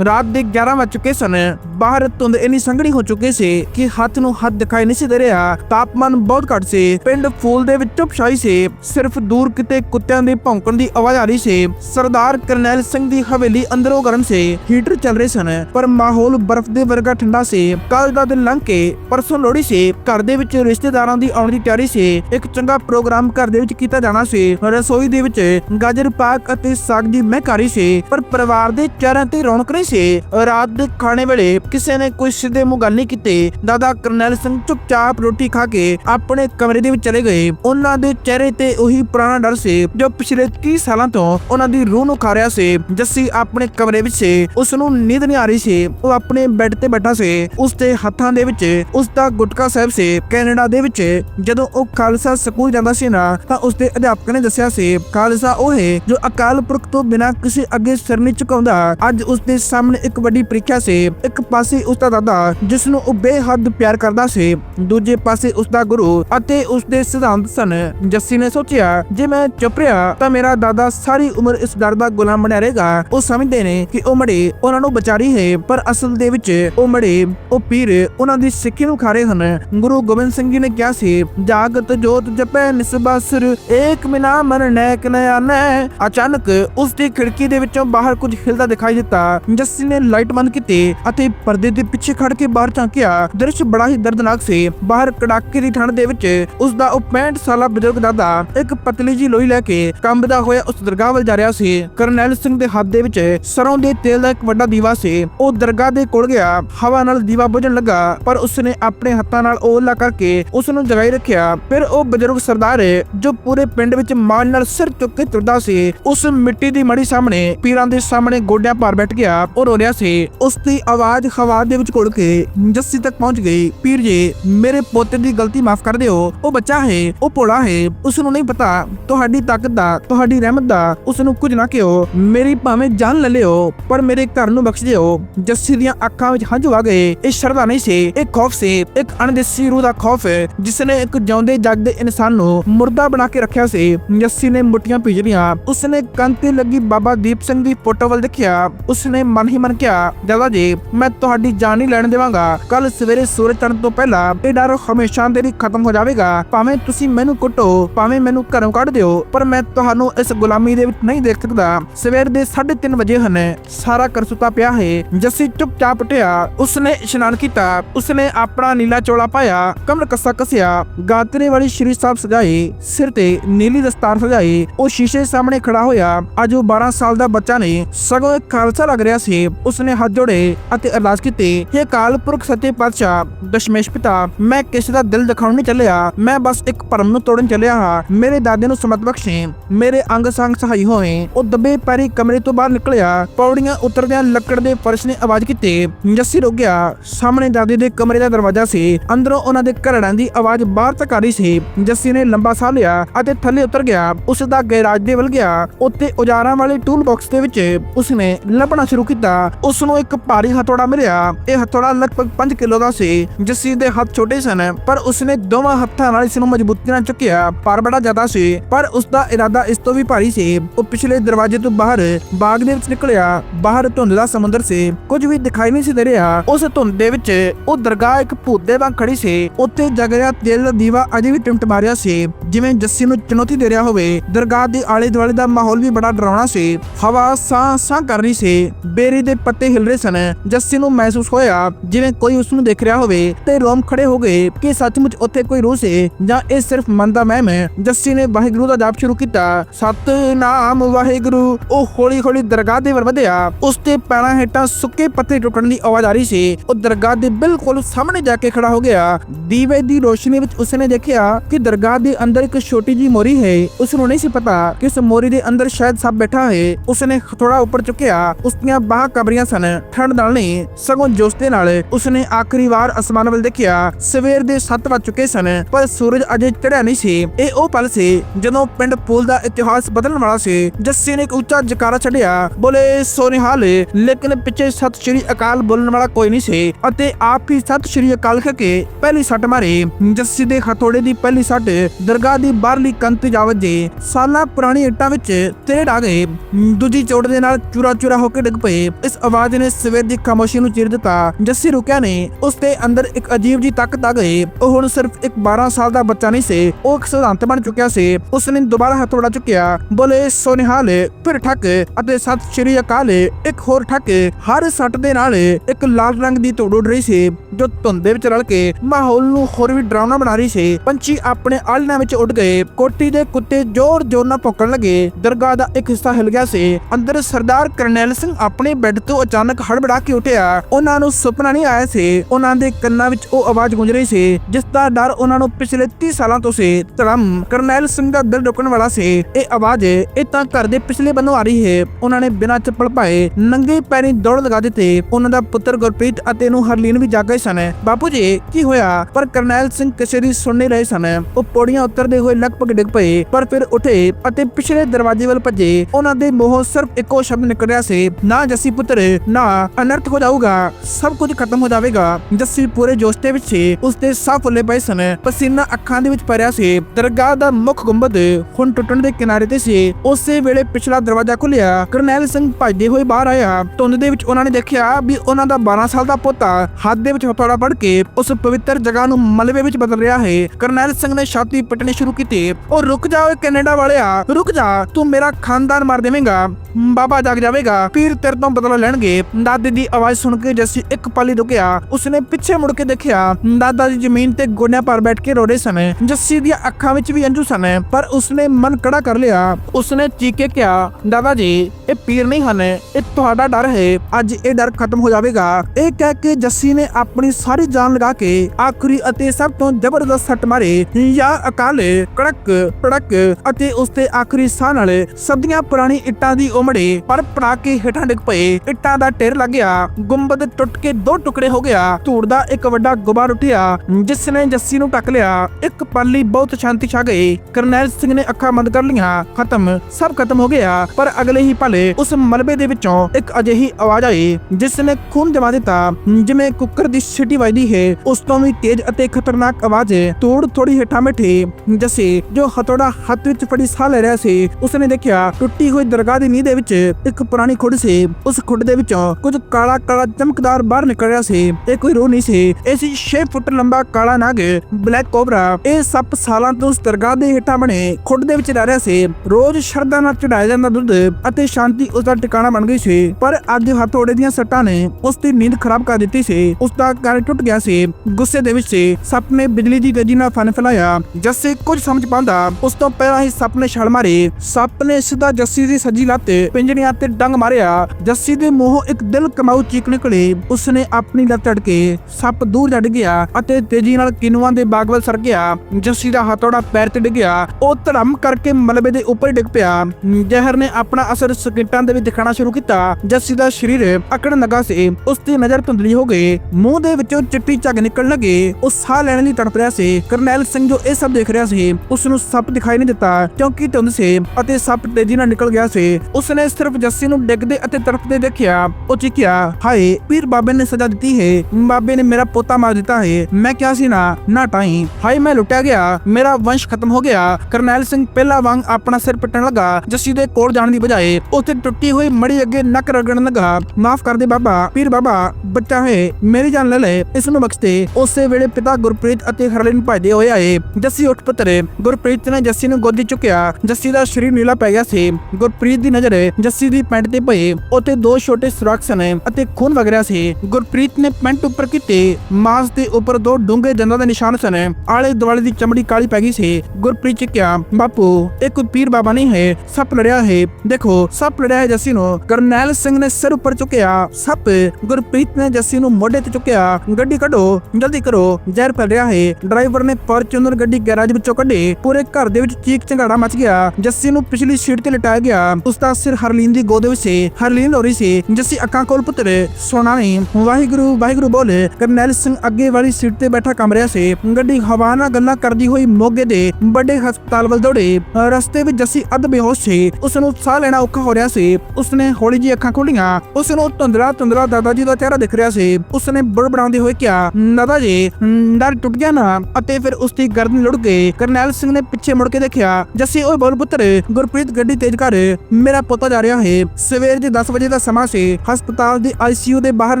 ਰਾਤ ਦੇ 11 ਵੱਜ ਚੁੱਕੇ ਸਨ। ਬਾਹਰ ਧੁੰਦ ਇੰਨੀ ਸੰਘਣੀ ਹੋ ਚੁੱਕੀ ਸੀ ਕਿ ਹੱਥ ਨੂੰ ਹੱਥ ਦਿਖਾਈ ਨਹੀਂ ਸੀ ਦੇ ਰਿਹਾ। ਤਾਪਮਾਨ ਬਹੁਤ ਘੱਟ ਸੀ। ਪਿੰਡ ਫੂਲ ਦੇ ਵਿੱਚ ਛਾਈ ਸੀ। ਸਿਰਫ ਦੂਰ ਕਿਤੇ ਕੁੱਤਿਆਂ ਦੇ ਭੌਂਕਣ ਦੀ ਆਵਾਜ਼ ਆ ਰਹੀ ਸੀ। ਸਰਦਾਰ ਕਰਨੈਲ ਸਿੰਘ ਦੀ ਹਵੇਲੀ ਅੰਦਰੋਂ ਗਰਮ ਸੀ। ਹੀਟਰ ਚੱਲ ਰਹੇ ਸਨ, ਪਰ ਮਾਹੌਲ ਬਰਫ਼ ਦੇ ਵਰਗਾ ਠੰਡਾ ਸੀ। ਕੱਲ ਦਾ ਦਿਨ ਲੰਘ ਕੇ ਪਰਸੋਂ ਲੋੜੀ ਸੀ। ਘਰ ਦੇ ਵਿੱਚ ਰਿਸ਼ਤੇਦਾਰਾਂ ਦੀ ਆਉਣ ਦੀ ਤਿਆਰੀ ਸੀ। ਇੱਕ ਚੰਗਾ ਪ੍ਰੋਗਰਾਮ ਘਰ ਦੇ ਵਿੱਚ ਕੀਤਾ ਜਾਣਾ ਸੀ। ਰਸੋਈ ਦੇ ਵਿੱਚ ਗਾਜਰ, ਪਾਕ ਅਤੇ ਸਾਗ ਦੀ ਮਹਿਕ ਆ ਰਹੀ ਸੀ। ਪਰ ਪਰਿਵਾਰ ਦੇ ਚਿਹਰਿਆਂ ਤੇ ਰੌਣਕ ਨਹੀਂ ਸੀ। ਰਾਤ ਦੇ ਖਾਣੇ ਵੇਲੇ ਕਿਸੇ ਨੇ ਕੋਈ ਸਿੱਧੇ ਮੂੰਹ ਗੱਲ ਨਹੀਂ ਕੀਤੀ। ਦਾਦਾ ਕਰਨੈਲ ਸਿੰਘ ਚੁੱਪਚਾਪ ਰੋਟੀ ਖਾ ਕੇ ਆਪਣੇ ਕਮਰੇ ਦੇ ਵਿੱਚ ਚਲੇ ਗਏ। ਉਹਨਾਂ ਦੇ ਚਿਹਰੇ ਤੇ ਉਹੀ ਪੁਰਾਣਾ ਡਰ ਸੀ, ਜੋ ਪਿਛਲੇ 30 ਸਾਲਾਂ ਤੋਂ ਉਹਨਾਂ ਦੀ ਰੂਹ ਨੂੰ ਖਾ ਰਿਹਾ ਸੀ। ਜੱਸੀ ਆਪਣੇ ਕਮਰੇ ਵਿੱਚ ਸੀ ਉਸ ਨੂੰ ਨੀਂਦ ਨਹੀਂ ਆ ਰਹੀ ਸੀ। ਉਹ ਆਪਣੇ ਬੈੱਡ ਤੇ ਬੈਠਾ ਸੀ। ਉਸ ਦੇ ਹੱਥਾਂ ਦੇ ਵਿੱਚ ਉਸ ਦਾ ਗੁਟਕਾ ਸਾਹਿਬ ਸੀ। ਕੈਨੇਡਾ ਦੇ ਵਿੱਚ ਜਦੋਂ ਉਹ ਖਾਲਸਾ ਸਕੂਲ ਜਾਂਦਾ ਸੀ ਨਾ, ਤਾਂ ਉਸ ਦੇ ਅਧਿਆਪਕ ਨੇ ਦੱਸਿਆ ਸੀ, ਖਾਲਸਾ ਉਹ ਹੈ ਜੋ ਅਕਾਲ ਪੁਰਖ ਤੋਂ ਬਿਨਾਂ ਕਿਸੇ ਅੱਗੇ ਸਿਰ ਨਹੀਂ ਝੁਕਾਉਂਦਾ। ਅੱਜ ਉਸ ਦੇ ਸਾਹਮਣੇ ਇੱਕ ਵੱਡੀ ਪ੍ਰੀਖਿਆ ਸੀ। ਇੱਕ ਪਾਸੇ ਉਸ ਦਾ ਦਾਦਾ ਜਿਸ ਨੂੰ ਉਹ ਬੇਹੱਦ ਪਿਆਰ ਕਰਦਾ ਸੀ, ਦੂਜੇ ਪਾਸੇ ਉਸ ਦਾ ਗੁਰੂ ਅਤੇ ਉਸ ਦੇ ਸਿਧਾਂਤ ਸਨ। ਜੱਸੀ ਨੇ ਸੋਚਿਆ, ਜੇ ਮੈਂ ਚੁੱਪ ਰਿਹਾ, ਤਾਂ ਮੇਰਾ ਦਾਦਾ ਸਾਰੀ ਉਮਰ ਇਸ ਡਰ ਦਾ ਗੁਲਾਮ ਬਣਿਆ ਰਹੇਗਾ। ਉਹ ਸਮਝਦੇ ਨੇ ਕਿ ਉਹ ਮੜੇ, ਉਹਨਾਂ ਨੂੰ ਬਚਾ ਹੈ, ਪਰ ਅਸਲ ਦੇ ਵਿੱਚ ਉਹ ਮੜੇ, ਉਹ ਪੀਰ, ਉਹਨਾਂ ਦੀ ਸਿੱਖੀ ਨੂੰ ਖਾਰੇ ਹਨ। ਗੁਰੂ ਗੋਬਿੰਦ ਸਿੰਘ ਜੀ ਨੇ ਕਿਹਾ ਸੀ, ਜਾਗਤ ਜੋਤ ਜਪੈ ਨਿਸਬਸਰ ਏਕ ਮਿਨਾ ਮਨ ਨੈਕ ਨਯਾਨੈ ਅਚਾਨਕ ਉਸ ਦੀ ਖਿੜਕੀ ਦੇ ਵਿੱਚੋਂ ਬਾਹਰ ਕੁਝ ਹਿਲਦਾ ਦਿਖਾਈ ਦਿੱਤਾ। ਜੱਸੀ ਨੇ ਲਾਈਟ ਬੰਦ ਕੀਤੀ ਅਤੇ ਪਰਦੇ ਦੇ ਪਿੱਛੇ ਖੜ ਕੇ ਬਾਹਰ ਝਾਂਕਿਆ। ਦ੍ਰਿਸ਼ ਬੜਾ ਹੀ ਦਰਦਨਾਕ ਸੀ। ਬਾਹਰ ਕੜਾਕੇ ਦੀ ਠੰਡ ਦੇ ਵਿੱਚ ਉਸ ਦਾ ਉਹ 65 ਸਾਲਾ ਬਜ਼ੁਰਗ ਦਾਦਾ, ਇੱਕ ਪਤਲੀ ਜੀ ਲੋਈ ਲੈ ਕੇ ਕੰਬਦਾ ਹੋਇਆ ਉਸ ਦਰਗਾਹ ਵੱਲ ਜਾ ਰਿਹਾ ਸੀ। ਕਰਨੈਲ ਸਿੰਘ ਦੇ ਹੱਥ ਦੇ ਵਿੱਚ ਸਰੋਂ ਦੇ ਤੇਲ ਦਾ ਇੱਕ ਵੱਡਾ ਦੀਵਾ ਸੀ। ਉਹ ਦਰਗਾਹ ਦੇ ਕੋਲ ਗਿਆ। ਹਵਾ ਨਾਲ ਦੀਵਾ ਬੁਝਣ ਲੱਗਾ, ਪਰ ਉਸਨੇ ਆਪਣੇ ਹੱਥਾਂ ਨਾਲ ਓਲਾ ਕਰਕੇ ਉਸ ਨੂੰ ਜਗਾਈ ਰੱਖਿਆ। ਫਿਰ ਉਹ ਬਜ਼ੁਰਗ ਸਰਦਾਰ ਜੋ ਪੂਰੇ ਪਿੰਡ ਵਿੱਚ ਮਾਣ ਨਾਲ ਸਿਰ ਚੁੱਕ ਕੇ ਤੁਰਦਾ ਸੀ, ਉਸ ਮਿੱਟੀ ਦੀ ਮੜੀ ਸਾਹਮਣੇ, ਪੀਰਾਂ ਦੇ ਸਾਹਮਣੇ ਗੋਡਿਆਂ ਭਾਰ ਬੈਠ ਗਿਆ, ਉਹ ਰੋ ਰਿਹਾ ਸੀ। ਉਸ ਦੀ ਆਵਾਜ਼ ਹਵਾ ਦੇ ਵਿੱਚ ਘੁਲ ਕੇ ਜੱਸੀ ਤੱਕ ਪਹੁੰਚ ਗਈ। ਪੀਰ ਜੀ, ਮੇਰੇ ਪੋਤੇ ਦੀ ਗਲਤੀ ਮਾਫ ਕਰ ਦਿਓ। ਉਹ ਬੱਚਾ ਹੈ, ਉਹ ਭੋਲਾ ਹੈ। ਉਸ ਨੂੰ ਨਹੀਂ ਪਤਾ ਤੁਹਾਡੀ ਤਾਕਤ ਦਾ, ਤੁਹਾਡੀ ਰਹਿਮਤ ਦਾ। ਉਸ ਨੂੰ ਕੁਝ ਨਾ ਕਿਓ ਮੇਰੀ ਭਾਵੇਂ ਜਾਨ ਲੈ ਲਿਓ, ਪਰ ਮੇਰੇ ਘਰ ਨੂੰ ਬਖਸ਼ ਦਿਓ। ਜੱਸੀ ਦੀਆਂ ਅੱਖਾਂ ਵਿੱਚ ਹੰਝੂ ਆ ਗਏ। ਇਹ ਸ਼ਰਧਾ ਨਹੀਂ ਸੀ, ਇਹ ਖੌਫ ਸੀ। ਇੱਕ ਅਣਦੇਸੀ ਰੂਹ ਦਾ ਖੌਫ ਜਿਸ ਨੇ ਇੱਕ ਜਿਉਂਦੇ ਜਾਗਦੇ ਇਨਸਾਨ ਨੂੰ ਮੁਰਦਾ ਬਣਾ ਕੇ ਰੱਖਿਆ ਸੀ। ਜੱਸੀ ਨੇ ਮੁੱਠੀਆਂ ਭਿੱਜ ਲੀਆਂ। ਉਸਨੇ ਕੰਨ ਤੇ ਲੱਗੀ ਬਾਬਾ ਦੀਪ ਸਿੰਘ ਦੀ ਫੋਟੋ ਵੱਲ ਦੇਖਿਆ। ਉਸਨੇ ਮਨ ਹੀ ਮਨ ਕਿਹਾ ਦਾਦਾ ਜੀ, ਮੈਂ ਤੁਹਾਡੀ ਜਾਨ ਨਹੀਂ ਲੈਣ ਦੇਵਾਂਗਾ। ਕੱਲ ਸਵੇਰੇ ਸੂਰਜ ਚੜ੍ਹਨ ਤੋਂ ਪਹਿਲਾਂ ਇਹ ਡਰ ਹਮੇਸ਼ਾ ਦੇ ਲਈ ਖਤਮ ਹੋ ਜਾਵੇਗਾ। ਭਾਵੇਂ ਤੁਸੀਂ ਮੈਨੂੰ ਕੁੱਟੋ, ਭਾਵੇਂ ਮੈਨੂੰ ਘਰੋਂ ਕੱਢ ਦਿਓ, ਪਰ ਮੈਂ ਤੁਹਾਨੂੰ ਇਸ ਗੁਲਾਮੀ ਦੇ ਵਿੱਚ ਨਹੀਂ ਦੇਖ ਸਕਦਾ। ਸਵੇਰ ਦੇ 3:30 ਵਜੇ ਹਨ। ਸਾਰਾ ਕਰਸੁਤਾ ਪਿਆ ਹੈ। ਜੱਸੀ ਚੁੱਪਚਾਪ ਉੱਠਿਆ। ਉਸਨੇ ਇਸ਼ਨਾਨ ਕੀਤਾ। ਉਸਨੇ ਆਪਣਾ ਨੀਲਾ ਚੋਲਾ ਪਾਇਆ, ਕਮਰ ਕੱਸਾ ਕਸਿਆ। ਗਾਤਰੇ ਵਾਲੀ ਸ਼੍ਰੀ ਸਾਹਿਬ ਸਜਾਈ ਸਿਰ ਤੇ ਨੀਲੀ ਦਸਤਾਰ ਸਜਾਈ ਉਹ ਸ਼ੀਸ਼ੇ ਸਾਹਮਣੇ ਖੜਾ ਹੋਇਆ। ਅੱਜ ਉਹ 12 ਸਾਲ ਦਾ ਬੱਚਾ ਨਹੀਂ ਸਗੋਂ ਇੱਕ ਖਾਲਸਾ ਲੱਗ ਰਿਹਾ ਸੀ। ਉਸਨੇ ਹੱਥ ਜੋੜੇ ਅਤੇ ਅਰਦਾਸ ਕੀਤੀ हे ਕਾਲ ਪੁਰਖ ਸੱਚੇ ਪਾਤਸ਼ਾਹ, ਦਸ਼ਮੇਸ਼ ਪਿਤਾ, ਮੈਂ ਕਿਸੇ ਦਾ ਦਿਲ ਦਿਖਾਉਣ ਨਹੀਂ ਚੱਲਿਆ। ਮੈਂ ਬਸ ਇੱਕ ਭਰਮ ਨੂੰ ਤੋੜਨ ਚੱਲਿਆ ਹਾਂ। ਮੇਰੇ ਦਾਦੇ ਨੂੰ ਸਮਤ ਬਖਸ਼ੇ। ਮੇਰੇ ਅੰਗ ਸੰਗ ਸਹਾਈ ਹੋਏ। ਉਹ ਦੱਬੇ ਪੈਰੀ ਕਮਰੇ ਤੋਂ ਬਾਹਰ ਨਿਕਲਿਆ। ਪੌੜੀਆਂ ਉਤਰਦਿਆਂ ਲੱਕੜ ਦੇ ਫਰਸ਼ ਨੇ ਆਵਾਜ਼ ਕੀਤੀ। ਜੱਸੀ ਰੁਕ ਗਿਆ। ਸਾਹਮਣੇ ਦਾਦੀ ਦੇ ਕਮਰੇ ਦਾ ਦਰਵਾਜ਼ਾ ਸੀ। ਅੰਦਰੋਂ ਉਹਨਾਂ ਦੇ ਘਰੜਾਂ ਦੀ ਆਵਾਜ਼ ਬਾਹਰ ਤੱਕ ਆ ਰਹੀ ਸੀ। ਜੱਸੀ ਨੇ ਲੰਬਾ ਸਾਹ ਲਿਆ ਅਤੇ ਥੱਲੇ ਉਤਰ ਗਿਆ। ਉਸ ਦਾ ਗੈਰਾਜ ਦੇ ਵੱਲ ਗਿਆ। ਉੱਤੇ ਔਜ਼ਾਰਾਂ ਵਾਲੇ ਟੂਲ ਬਾਕਸ ਦੇ ਵਿੱਚ ਉਸਨੇ ਲੱਭਣਾ ਸ਼ੁਰੂ ਕੀਤਾ ਉਸ ਨੂੰ ਇੱਕ ਭਾਰੀ ਹਥੌੜਾ ਮਿਲਿਆ। ਇਹ ਹਥੌੜਾ ਲਗਭਗ 5 ਕਿਲੋ ਦਾ ਸੀ, ਜੱਸੀ ਦੇ ਹੱਥ ਛੋਟੇ ਸਨ, ਪਰ ਉਸਨੇ ਦੋਵਾਂ ਹੱਥਾਂ ਨਾਲ ਇਸ ਨੂੰ ਮਜ਼ਬੂਤੀ ਨਾਲ ਚੁੱਕਿਆ। ਪਰ ਬੜਾ ਜ਼ਿਆਦਾ ਸੀ, ਪਰ ਉਸ ਦਾ ਇਰਾਦਾ ਇਸ ਤੋਂ ਵੀ ਭਾਰੀ ਸੀ। ਉਹ ਪਿਛਲੇ ਦਰਵਾਜ਼ੇ ਤੋਂ ਬਾਹਰ ਬਾਗ ਦੇ ਵਿੱਚ ਨਿਕਲਿਆ। ਬਾਹਰ ਧੁੰਦ ਦਾ ਸਮੁੰਦਰ ਸੀ, ਕੁਝ ਵੀ ਦਿਖਾਈ ਨਹੀਂ ਸੀ ਦੇ ਰਿਹਾ। ਉਸ ਧੁੰਦ ਦੇ ਵਿੱਚ ਉਹ ਦਰਗਾਹ ਇੱਕ ਭੂਤ ਦੇ ਵਾਂਗ ਖੜੀ ਸੀ। ਉੱਤੇ ਜਗ ਰਿਹਾ ਤੇਲ ਦਾ ਦੀਵਾ ਅਜੇ ਵੀ ਟਿਮਟਮਾ ਰਿਹਾ ਸੀ। ਜਿਵੇਂ ਜੱਸੀ ਨੂੰ ਚੁਣੌਤੀ ਦੇ ਰਿਹਾ ਹੋਵੇ, ਦਰਗਾਹ ਦੇ ਆਲੇ ਦੁਆਲੇ ਦਾ ਮਾਹੌਲ ਵੀ ਬੜਾ ਡਰਾਉਣਾ ਸੀ। ਹਵਾ ਸਾਹ ਸਾਹ ਕਰ ਰਹੀ ਸੀ। ਬੇਰੀ ਦੇ ਪੱਤੇ ਹਿਲ ਰਹੇ ਸਨ, ਜੱਸੀ ਨੂੰ ਮਹਿਸੂਸ ਹੋਇਆ, ਜਿਵੇਂ ਕੋਈ ਉਸ ਨੂੰ ਦੇਖ ਰਿਹਾ ਹੋਵੇ, ਤੇ ਰੋਮ ਖੜੇ ਹੋ ਗਏ ਕਿ ਸੱਚਮੁੱਚ ਉੱਥੇ ਕੋਈ ਰੂਹ ਸੀ ਜਾਂ ਇਹ ਸਿਰਫ ਮਨ ਦਾ ਮਹਿਮ ਹੈ ਜੱਸੀ ਨੇ ਵਾਹਿਗੁਰੂ ਦਾ ਜਾਪ ਸ਼ੁਰੂ ਕੀਤਾ, ਸਤਨਾਮ ਵਾਹਿਗੁਰੂ, ਉਹ ਹੌਲੀ ਹੌਲੀ ਦਰਗਾਹ ਦੇ ਵੱਲ ਵਧਿਆ। ਉਸ ਤੇ ਪੈਰਾਂ ਹੇਠਾਂ ਸੁੱਕੇ ਪੱਤੇ ਟੁੱਟਣ ਦੀ ਆਵਾਜ਼ ਆ ਰਹੀ ਸੀ। ਉਹ ਦਰਗਾਹ ਦੇ ਬਿਲਕੁਲ ਸਾਹਮਣੇ ਜਾ ਕੇ ਖੜਾ ਹੋ ਗਿਆ। ਦੀਵੇ ਦੀ ਰੋਸ਼ਨੀ ਵਿੱਚ ਉਸਨੇ ਦੇਖਿਆ ਕਿ ਦਰਗਾਹ ਦੇ ਅੰਦਰ ਇੱਕ ਛੋਟੀ ਜੀ ਮੋਰੀ ਹੈ। ਉਸ ਨੂੰ ਨਹੀਂ ਸੀ ਪਤਾ ਕਿ ਉਸ ਮੋਰੀ ਦੇ ਅੰਦਰ ਸ਼ਾਇਦ ਸਭ ਬੈਠਾ ਹੈ। ਉਸਨੇ ਥੋੜਾ ਉੱਪਰ ਚੁੱਕਿਆ। ਉਸ ਦੀਆਂ ਬਾਹਾਂ ਕਬਰੀਆਂ ਸਨ। ਠੰਡ ਨਾਲ ਨਹੀਂ, ਸਗੋਂ ਜੋਸ਼ ਦੇ ਨਾਲ ਉਸਨੇ ਆਖਰੀ ਵਾਰ ਅਸਮਾਨ ਵੱਲ ਦੇਖਿਆ। ਸਵੇਰ ਦੇ 7 ਵੱਜ ਚੁੱਕੇ ਸਨ, ਪਰ ਸੂਰਜ ਅਜੇ ਚੜ੍ਹਿਆ ਨਹੀਂ ਸੀ। ਇਹ ਉਹ ਪਲ ਸੀ ਜਦੋਂ ਪਿੰਡ ਫੂਲ ਦਾ ਇਤਿਹਾਸ ਬਦਲਣ ਵਾਲਾ ਸੀ, ਜੱਸੀ ਨੇ ਇੱਕ ਉੱਚਾ ਜਕਾਰਾ ਛੱਡਿਆ ਬੋਲੇ ਸੋਨਿਹਾਲ ਲੇਕਿਨ ਪਿੱਛੇ ਸਤਿ ਸ਼੍ਰੀ ਅਕਾਲ ਬੋਲਣ ਵਾਲਾ ਕੋਈ ਨਹੀਂ ਸੀ ਅਤੇ ਆਪ ਹੀ ਸਤਿ ਸ਼੍ਰੀ ਅਕਾਲ ਕਹਿ ਕੇ ਪਹਿਲੀ ਸੱਟ ਮਾਰੀ। ਜੱਸੀ ਦੇ ਹਥੋੜੇ ਦੀ ਪਹਿਲੀ ਸੱਟ ਦਰਗਾਹ ਦੀ ਬਾਹਰਲੀ ਕੰਤ ਜਾ ਵੱਜੀ। ਸਾਲਾਂ ਪੁਰਾਣੀ ਇੱਟਾਂ ਵਿੱਚ ਤੇੜ ਆ ਗਏ ਦੂਜੀ ਚੋਟ ਦੇ ਨਾਲ ਚੂਰਾ ਚੂਰਾ ਹੋ ਕੇ ਡਿੱਗ ਪਏ। ਇਸ ਆਵਾਜ਼ ਨੇ ਸਵੇਰ ਦੀ ਖਾਮੋਸ਼ੀ ਨੂੰ ਚੀਰ ਦਿੱਤਾ। ਜੱਸੀ ਰੁਕਿਆ ਨਹੀਂ, ਉਸ ਦੇ ਅੰਦਰ ਇੱਕ ਅਜੀਬ ਜੀ ਤਾਕਤ ਆ ਗਈ। ਉਹ ਹੁਣ ਸਿਰਫ ਇੱਕ 12 ਸਾਲ ਦਾ ਬੱਚਾ ਨਹੀਂ ਸੀ, ਉਹ ਇੱਕ ਸਿਧਾਂਤ ਬਣ ਚੁੱਕਿਆ ਸੀ। ਉਸ ਨੇ ਦੁਬਾਰਾ ਹਥੌੜਾ ਚੁੱਕਿਆ। ਬੋਲੇ ਸੋਨਿਹਾਲ ਫਿਰ ਠੱਕ ਅਤੇ ਸਤਿ ਸ਼੍ਰੀ ਅਕਾਲ ਇੱਕ ਹੋਰ ਠੱਕ ਹਰ ਸੱਟ ਦੇ ਨਾਲ ਇੱਕ ਲਾਲ ਰੰਗ ਦੀ ਤੋੜ ਉੱਡ ਰਹੀ ਸੀ, ਜੋ ਧੁੰਦ ਦੇ ਵਿੱਚ ਰਲ ਕੇ ਮਾਹੌਲ ਨੂੰ ਹੋਰ ਵੀ ਡਰਾਉਣਾ ਬਣਾ ਰਹੀ ਸੀ। ਪੰਛੀ ਆਪਣੇ ਆਲ੍ਹਣਿਆਂ ਵਿੱਚ ਉੱਡ ਗਏ। ਕੋਟੀ ਦੇ ਕੁੱਤੇ ਜ਼ੋਰ ਜ਼ੋਰ ਨਾਲ ਭੌਂਕਣ ਲੱਗੇ। ਦਰਗਾਹ ਦਾ ਇੱਕ ਹਿੱਸਾ ਹਿਲ ਗਿਆ ਸੀ। ਅੰਦਰ ਸਰਦਾਰ ਕਰਨੈਲ ਸਿੰਘ ਆਪਣੇ ਬੈੱਡ ਤੋਂ ਅਚਾਨਕ ਹੜਬੜਾ ਕੇ ਉੱਠਿਆ। ਉਹਨਾਂ ਨੂੰ ਸੁਪਨਾ ਨਹੀਂ ਆਇਆ ਸੀ। ਉਹਨਾਂ ਦੇ ਕੰਨਾਂ ਵਿੱਚ ਉਹ ਆਵਾਜ਼ ਗੂੰਜ ਰਹੀ ਸੀ, ਜਿਸ ਦਾ ਡਰ ਉਹਨਾਂ ਨੂੰ ਪਿਛਲੇ 30 ਸਾਲਾਂ ਤੋਂ ਸੀ। ਧਰਮ, ਕਰਨੈਲ ਸਿੰਘ ਦਾ ਦਿਲ ਰੁਕਣ ਵਾਲਾ ਸੀ। ਇਹ ਆਵਾਜ਼, ਇਹ ਤਾਂ ਘਰ ਦੇ ਪਿਛਲੇ ਬੰਨੋਂ ਆ ਰਹੀ ਹੈ। ਉਹਨਾਂ ਨੇ ਬਿਨਾਂ ਚੱਪਲ ਪਾਏ ਨੰਗੇ ਪੈਰੀਂ ਦੌੜ ਲਗਾ ਦਿੱਤੇ। ਉਹਨਾਂ ਦਾ ਪੁੱਤਰ ਗੁਰਪ੍ਰੀਤ ਅਤੇ ਨੂੰ ਹਰਲੀਨ ਵੀ ਜਾਗ ਗਏ ਸਨ। ਬਾਪੂ ਜੀ, ਕੀ ਹੋਇਆ? ਪਰ ਕਰਨੈਲ ਸਿੰਘ ਕਿਸੇ ਦੀ ਸੁਣ ਨਹੀਂ ਰਹੇ ਸਨ। ਉਹ ਪੌੜੀਆਂ ਉਤਰਦੇ ਹੋਏ ਲਗਭਗ ਡਿੱਗ ਪਏ, ਪਰ ਫਿਰ ਉੱਠੇ ਅਤੇ ਪਿਛਲੇ ਦਰਵਾਜ਼ੇ ਵੱਲ ਭੱਜੇ। ਉਹਨਾਂ ਦੇ ਮੂੰਹੋਂ ਸਿਰਫ ਇੱਕੋ ਸ਼ਬਦ ਨਿਕਲ ਰਿਹਾ ਸੀ ਨਾ ਜੱਸੀ ਪੁੱਤਰ, ਨਾ ਅਨਰਥ ਹੋ ਜਾਊਗਾ। ਸਭ ਕੁਝ ਖਤਮ ਹੋ ਜਾਵੇਗਾ। ਜੱਸੀ ਪੂਰੇ ਜੋਸ਼ ਦੇ ਵਿੱਚ ਸੀ। ਉਸ ਦੇ ਸਾਹ ਫੁੱਲੇ ਪਏ ਸਨ। ਪਸੀਨਾ ਅੱਖਾਂ ਦੇ ਵਿੱਚ ਭਰਿਆ ਸੀ। ਦਰਗਾਹ ਦਾ ਮੁੱਖ ਗੁੰਬਦ ਹੁਣ ਟੁੱਟਣ ਦੇ ਕਿਨਾਰੇ ਤੇ ਸੀ। ਉਸੇ ਵੇਲੇ ਪਿਛਲਾ ਦਰਵਾਜ਼ਾ ਖੁੱਲਿਆ ਕਰਨੈਲ ਸਿੰਘ ਭੱਜਦੇ ਹੋਏ ਬਾਹਰ ਆਇਆ। ਧੁੰਦ ਦੇ ਵਿੱਚ ਉਹਨਾਂ ਨੇ ਦੇਖਿਆ ਵੀ ਉਹਨਾਂ ਦਾ 12 ਸਾਲ ਦਾ ਪੋਤਾ ਹੱਥ ਦੇ ਵਿੱਚ ਹਥੌੜਾ ਫੜ ਕੇ ਉਸ ਪਵਿੱਤਰ ਜਗ੍ਹਾ ਨੂੰ ਮਲਬੇ ਵਿੱਚ ਬਦਲ ਰਿਹਾ ਹੈ। ਕਰਨੈਲ ਸਿੰਘ ਨੇ ਛਾਤੀ ਪਟਣੀ ਸ਼ੁਰੂ ਕੀਤੀ। ਉਹ ਰੁਕ ਜਾ ਓਏ ਕੈਨੇਡਾ ਵਾਲਿਆ। ਰੁਕ ਜਾ। ਤੂੰ ਮੇਰਾ ਖਾਨਦਾਨ ਮਾਰ ਦੇਵੇਂਗਾ। ਬਾਬਾ ਜਾਗ ਜਾਵੇਗਾ। ਪੀਰ ਤੇਰੇ ਤੋਂ ਬਦਲਾ ਲੈਣਗੇ। ਦਾਦੇ ਦੀ ਆਵਾਜ਼ ਸੁਣ ਕੇ ਜੱਸੀ ਇੱਕ ਪਾਲੀ ਰੁਕਿਆ। ਉਸਨੇ ਪਿੱਛੇ ਮੁੜ ਕੇ ਦੇਖਿਆ, ਦਾਦਾ ਜੀ ਜ਼ਮੀਨ ਤੇ ਗੋਡਿਆਂ ਪਰ ਬੈਠ ਕੇ ਰੋ ਰਹੇ ਸਨ। ਜੱਸੀ ਦੀਆਂ ਅੱਖਾਂ ਵਿੱਚ ਵੀ ਅੰਜੂ ਸਨ, ਪਰ ਉਸਨੇ ਮਨ ਕੜਾ ਕਰ ਲਿਆ। ਉਸਨੇ ਚੀਕ ਕਿਹਾ, ਦਾਦਾ ਜੀ, ਇਹ ਪੀਰ ਨਹੀਂ ਹਨ, ਇਹ ਤੁਹਾਡਾ ਡਰ ਹੈ। ਅੱਜ ਇਹ ਡਰ ਖਤਮ ਹੋ ਜਾਵੇਗਾ। ਇਹ ਕਹਿ ਕੇ ਜੱਸੀ ਨੇ ਆਪਣੀ ਸਾਰੀ ਜਾਨ ਲਗਾ ਕੇ ਆਖਰੀ ਅਤੇ ਸਭ ਤੋਂ ਜ਼ਬਰਦਸਤ ਸੱਟ ਮਾਰੇ। ਜਾਂ ਅਕਾਲੇ, ਕੜਕ, ਪੜਕ ਅਤੇ ਉਸ ਤੇ ਆਖਰੀ ਸਾਹ ਨਾਲ ਸਦੀਆਂ ਪੁਰਾਣੀ ਇੱਟਾਂ ਦੀ ਉਮੜੇ ਪਰ ਪੜਾ ਕੇ ਹੇਠਾਂ ਡਿੱਗ ਪਏ। ਇੱਟਾਂ ਦਾ ਢੇਰ ਲੱਗ ਗਿਆ। ਗੁੰਬਦ ਟੁੱਟ ਕੇ ਦੋ ਟੁਕੜੇ ਹੋ ਗਿਆ। ਧੂੜ ਦਾ ਇੱਕ ਵੱਡਾ ਗੁਬਾਰ ਉੱਠਿਆ ਜਿਸ ਨੇ ਜੱਸੀ ਨੂੰ ਟੱਕ ਲਿਆ। ਇੱਕ ਪਲ ਲਈ ਬਹੁਤ ਸ਼ਾਂਤੀ ਛਾ ਗਈ। ਕਰਨੈਲ ਸਿੰਘ ਨੇ ਅੱਖਾਂ ਬੰਦ ਕਰ ਲਈਆਂ। ਖਤਮ। ਸਭ ਖਤਮ ਹੋ ਗਿਆ। ਪਰ ਅਗਲੇ ਹੀ ਪਲ ਉਸ ਮਲਬੇ ਦੇ ਵਿੱਚੋਂ ਇੱਕ ਅਜਿਹੀ ਆਵਾਜ਼ ਆਈ ਜਿਸ ਨੇ ਖੂਨ ਜਮਾ ਦਿੱਤਾ। ਜਿਵੇਂ ਕੁੱਕਰ ਦੀ ਸਿਟੀ ਵੱਜਦੀ ਹੈ। ਉਸ ਤੋਂ ਵੀ ਤੇਜ਼ ਅਤੇ ਖਤਰਨਾਕ ਆਵਾਜ਼। ਧੂੜ ਥੋੜੀ ਹੇਠਾਂ ਬੈਠੀ। ਜੱਸੀ, ਜੋ ਹਥੋੜਾ ਹੱਥ ਵਿੱਚ ਫੜੀ ਸਾਹ ਲੈ ਰਿਹਾ ਸੀ, ਉਸਨੇ ਦੇਖਿਆ, ਟੁੱਟੀ ਹੋਈ ਦਰਗਾਹ ਦੀ ਨੀਂਹ ਦੇ ਵਿੱਚ ਇੱਕ ਪੁਰਾਣੀ ਖੁੱਡ ਸੀ। ਉਸ ਖੁੱਡ ਦੇ ਵਿੱਚੋਂ ਕੁਝ ਕਾਲਾ ਕਾਲਾ ਚਮਕਦਾਰ ਬਾਹਰ ਨਿਕਲ ਰਿਹਾ ਸੀ। ਇਹ ਕੋਈ ਰੂਹ ਨਹੀਂ ਸੀ। ਇਹ ਸੀ 6 ਫੁੱਟ ਲੰਬਾ ਕਾਲਾ ਨਾਗ, ਬਲੈਕ ਕੋਬਰਾ। ਇਹ ਸੱਪ ਸਾਲਾਂ ਤੋਂ ਉਸ ਦੇ ਹੇਠਾਂ ਬਣੇ ਖੁੱਡ ਦੇ ਵਿੱਚ ਰਹਿ ਰਿਹਾ ਸੀ। ਰੋਜ਼ ਸ਼ਰਧਾ ਨਾਲ ਚੜਾਇਆ ਜਾਂਦਾ ਦੁੱਧ ਅਤੇ ਸ਼ਾਂਤੀ ਉਸ ਦਾ ਟਿਕਾਣਾ ਬਣ ਗਈ ਸੀ। ਪਰ ਅੱਜ ਹਥੌੜੇ ਦੀਆਂ ਸੱਟਾਂ ਨੇ ਉਸ ਦੀ ਨੀਂਦ ਖਰਾਬ ਕਰ ਦਿੱਤੀ ਸੀ। ਉਸ ਦਾ ਘਰ ਟੁੱਟ ਗਿਆ ਸੀ। ਗੁੱਸੇ ਦੇ ਵਿੱਚ ਸੀ। ਸੱਪ ਨੇ ਬਿਜਲੀ ਦੀ ਗਰਜੀ ਨਾਲ ਫਨ ਫੈਲਾਇਆ। ਜੱਸੀ ਕੁਝ ਸਮਝ ਪਾਉਂਦਾ। ਉਸ ਤੋਂ ਪਹਿਲਾਂ ਹੀ ਸੱਪ ਨੇ ਛਲ ਮਾਰੀ। ਸੱਪ ਨੇ ਸਿੱਧਾ ਜੱਸੀ ਦੀ ਸੱਜੀ ਲੱਤ, ਪਿੰਜੜੀਆਂ ਤੇ ਡੰਗ ਮਾਰਿਆ। ਜੱਸੀ ਦੇ ਮੂੰਹੋਂ ਇੱਕ ਦਿਲ ਕਮਾਊ ਚੀਕ ਨਿਕਲੀ। ਉਸਨੇ ਆਪਣੀ ਲੱਤ ਝੜ ਕੇ ਸੱਪ ਦੂਰ ਛੱਡ ਗਿਆ ਅਤੇ ਤੇਜ਼ੀ ਨਾਲ ਕਿਨੂਆਂ ਦੇ ਬਾਗ ਵੱਲ ਸਰ ਗਿਆ। ਜੱਸੀ ਦਾ ਹਥੌੜਾ ਪੈਰ ਤੇ ਡਿੱਗ ਗਿਆ। ਉਹ ਧੜਮ ਕਰਕੇ ਮਲਬੇ ਦੇ ਉੱਪਰ ਡਿੱਗ ਪਿਆ। ਜ਼ਹਿਰ ਨੇ ਆਪਣਾ ਅਸਰ ਸਕਿੰਟਾਂ ਦੇ ਵਿੱਚ ਦਿਖਾਣਾ ਸ਼ੁਰੂ ਕੀਤਾ। ਜੱਸੀ ਦਾ ਸਰੀਰ ਅਕੜਨ ਲੱਗਾ ਸੀ। ਉਸ ਦੀ ਨਜ਼ਰ ਧੁੰਦਲੀ ਹੋ ਗਈ। ਮੂੰਹ ਦੇ ਵਿੱਚੋਂ ਚਿੱਟੀ ਝੱਗ ਨਿਕਲਣ ਲੱਗੀ। ਉਹ ਸਾਹ ਲੈਣ ਲਈ ਤੜਪ ਰਿਹਾ ਸੀ। ਕਰਨੈਲ ਸਿੰਘ ਜੋ ਇਹ ਸਭ ਦੇਖ ਰਿਹਾ ਸੀ ਉਸ ਨੂੰ ਸੱਪ ਦਿਖਾਈ ਨਹੀਂ ਦਿੱਤਾ ਕਿਉਂਕਿ ਧੁੰਦ ਸੀ ਅਤੇ ਸੱਪ ਤੇਜ਼ੀ ਨਾਲ ਨਿਕਲ ਗਿਆ ਸੀ। ਉਸਨੇ ਸਿਰਫ ਜੱਸੀ ਨੂੰ ਡਿੱਗਦੇ ਅਤੇ ਤੜਪਦੇ ਦੇਖਿਆ, ਉਹ ਚੀਕਿਆ ਹਾਏ, ਪੀਰ ਬਾਬੇ ਨੇ ਸਜ਼ਾ ਦਿੱਤੀ ਹੈ। ਬਾਬੇ ਨੇ ਮੇਰਾ ਪੋਤਾ ਮਾਰ ਦਿੱਤਾ ਹੈ। ਮੈਂ ਕਿਹਾ ਸੀ ਨਾ ਨਾ ਟਾਈ ਹਾਏ, ਮੈਂ ਲੁੱਟਿਆ ਗਿਆ। ਮੇਰਾ ਵੰਸ਼ ਖਤਮ ਹੋ ਗਿਆ। ਕਰਨੈਲ ਸਿੰਘ ਪਹਿਲਾ ਵਾਂਗ ਆਪਣਾ ਸਿਰ ਪਿੱਟਣ ਲੱਗਾ, ਜੱਸੀ ਦੇ ਕੋਲ ਜਾਣ ਦੀ ਬਜਾਏ ਉੱਥੇ ਟੁੱਟੀ ਹੋਈ ਮੜੀ ਅੱਗੇ ਨੱਕ ਰਗੜਨ ਲੱਗਾ। ਮਾਫ ਕਰ ਦੇ ਬਾਬਾ, ਪੀਰ ਬਾਬਾ, ਬੱਚਾ ਹੋਏ ਮੇਰੀ ਜਾਨ ਲੈ ਲੈ। ਇਸ ਨੂੰ ਬਖਸ਼ ਉਸੇ ਵੇਲੇ ਪਿਤਾ ਗੁਰਪ੍ਰੀਤ ਅਤੇ ਹਰਲਿਨ ਭਜਦੇ ਹੋਏ ਆਏ। ਜੱਸੀ ਉੱਠ ਪਤਰੇ। ਗੁਰਪ੍ਰੀਤ ਨੇ ਜੱਸੀ ਨੂੰ ਗੋਦੀ ਚੁੱਕਿਆ। ਜੱਸੀ ਦਾ ਸਰੀਰ ਨੀਲਾ ਪੈ ਗਿਆ ਸੀ। ਗੁਰਪ੍ਰੀਤ ਦੀ ਨਜ਼ਰ ਜੱਸੀ ਦੀ ਪੈਂਟ ਤੇ ਪਈ। ਉੱਥੇ ਦੋ ਛੋਟੇ ਸੁਰਾਖ ਸਨ ਅਤੇ ਖੂਨ ਵਗ ਰਿਹਾ ਸੀ। ਗੁਰਪ੍ਰੀਤ ਨੇ ਪੈਂਟ ਉੱਪਰ ਕੀਤੀ, ਮਾਸ ਦੇ ਉੱਪਰ ਦੋ ਡੂੰਘੇ ਦੰਦਾਂ ਦੇ ਨਿਸ਼ਾਨ ਸਨ। ਆਲੇ ਦੁਆਲੇ ਦੀ ਚਮੜੀ ਕਾਲੀ ਪੈ ਗਈ ਸੀ। ਗੁਰਪ੍ਰੀਤ ਕਿਹਾ, ਬਾਪੂ ਇਹ ਕੋਈ ਪੀਰ ਬਾਬਾ ਨਹੀਂ ਹੈ, ਸੱਪ ਲੜਿਆ ਹੈ। ਦੇਖੋ, ਸੱਪ ਲੜਿਆ ਹੈ ਜੱਸੀ ਨੂੰ। ਕਰਨੈਲ ਸਿੰਘ ਨੇ ਸਿਰ ਉੱਪਰ ਚੁੱਕਿਆ। ਸੱਪ, ਗੁਰਪ੍ਰੀਤ ਨੇ ਜੱਸੀ ਨੂੰ ਮੋਢੇ ਤੇ ਚੁੱਕਿਆ। ਗੱਡੀ ਕੱਢੋ, ਜਲਦੀ ਕਰੋ, ਜ਼ਹਿਰ ਫੈਲ ਰਿਹਾ ਹੈ। ਡਰਾਈਵਰ ਨੇ ਫਾਰਚੂਨਰ ਗੱਡੀ ਗੈਰਾਜ ਵਿੱਚੋਂ ਕੱਢੀ। ਪੂਰੇ ਘਰ ਦੇ ਵਿੱਚ ਚੀਕ ਚੰਗਾੜਾ ਮਚ ਗਿਆ। ਜੱਸੀ ਨੂੰ ਪਿਛਲੀ ਸੀਟ ਤੇ ਲਟਾਇਆ ਗਿਆ। ਉਸ ਦਾ ਸਿਰ ਹਰਲੀਨ ਦੀ ਗੋਦ ਵਿੱਚ ਸੀ। ਹਰਲੀਨ ਹੋ ਰਹੀ ਸੀ ਜੱਸੀ ਅੱਖਾਂ ਕੋਲ ਪੁੱਤਰ ਸੋਨਾ ਨਹੀਂ। ਵਾਹਿਗੁਰੂ ਵਾਹਿਗੁਰੂ ਬੋਲੇ, ਕਰਨੈਲ ਸਿੰਘ ਅੱਗੇ ਵਾਲੀ ਸੀਟ ਤੇ ਬੈਠਾ ਕੰਮ ਰਿਹਾ ਸੀ। ਗੱਡੀ ਹਵਾ ਨਾਲ ਗੱਲਾਂ ਕਰਦੀ ਹੋਈ ਮੋਗੇ ਦੇ ਵੱਡੇ ਹਸਪਤਾਲ ਵੱਲ ਦੌੜੀ। ਰਸਤੇ ਵਿੱਚ ਜੱਸੀ ਅੱਧ ਬੇਹੋਸ਼ ਸੀ। ਉਸ ਨੂੰ ਸਾਹ ਲੈਣਾ ਔਖਾ ਹੋ ਰਿਹਾ ਸੀ। ਉਸਨੇ ਹੌਲੀ ਜਿਹੀ ਅੱਖਾਂ ਖੋਲੀਆਂ। ਉਸ ਨੂੰ ਧੁੰਦਲਾ ਧੁੰਦਲਾ ਦਾਦਾ ਜੀ ਦਾ ਚਿਹਰਾ ਦਿਖ ਰਿਹਾ ਸੀ। ਉਸਨੇ ਬੜਬੜਾਉਂਦੇ ਹੋਏ ਕਿਹਾ, ਦਾਦਾ ਜੀ ਡਰ ਟੁੱਟ ਗਿਆ ਨਾ? ਅਤੇ ਫਿਰ ਉਸ ਦੀ ਗਰਦਨ ਲੁੜ ਗਈ। ਕਰਨੈਲ ਸਿੰਘ ਨੇ ਪਿੱਛੇ ਮੁੜ ਕੇ ਦੇਖਿਆ, ਜੱਸੀ, ਓਏ ਬੋਲ ਪੁੱਤਰ, ਗੁਰਪ੍ਰੀਤ ਗੱਡੀ ਤੇਜ਼ ਕਰ। ਮੇਰਾ ਪੁੱਤ ਜਾ ਰਿਹਾ ਹੈ। ਸਵੇਰ ਦੇ 10 ਵਜੇ ਦਾ ਸਮਾਂ ਸੀ, ਹਸਪਤਾਲ ਦੇ ਆਈਸੀਯੂ ਦੇ ਬਾਹਰ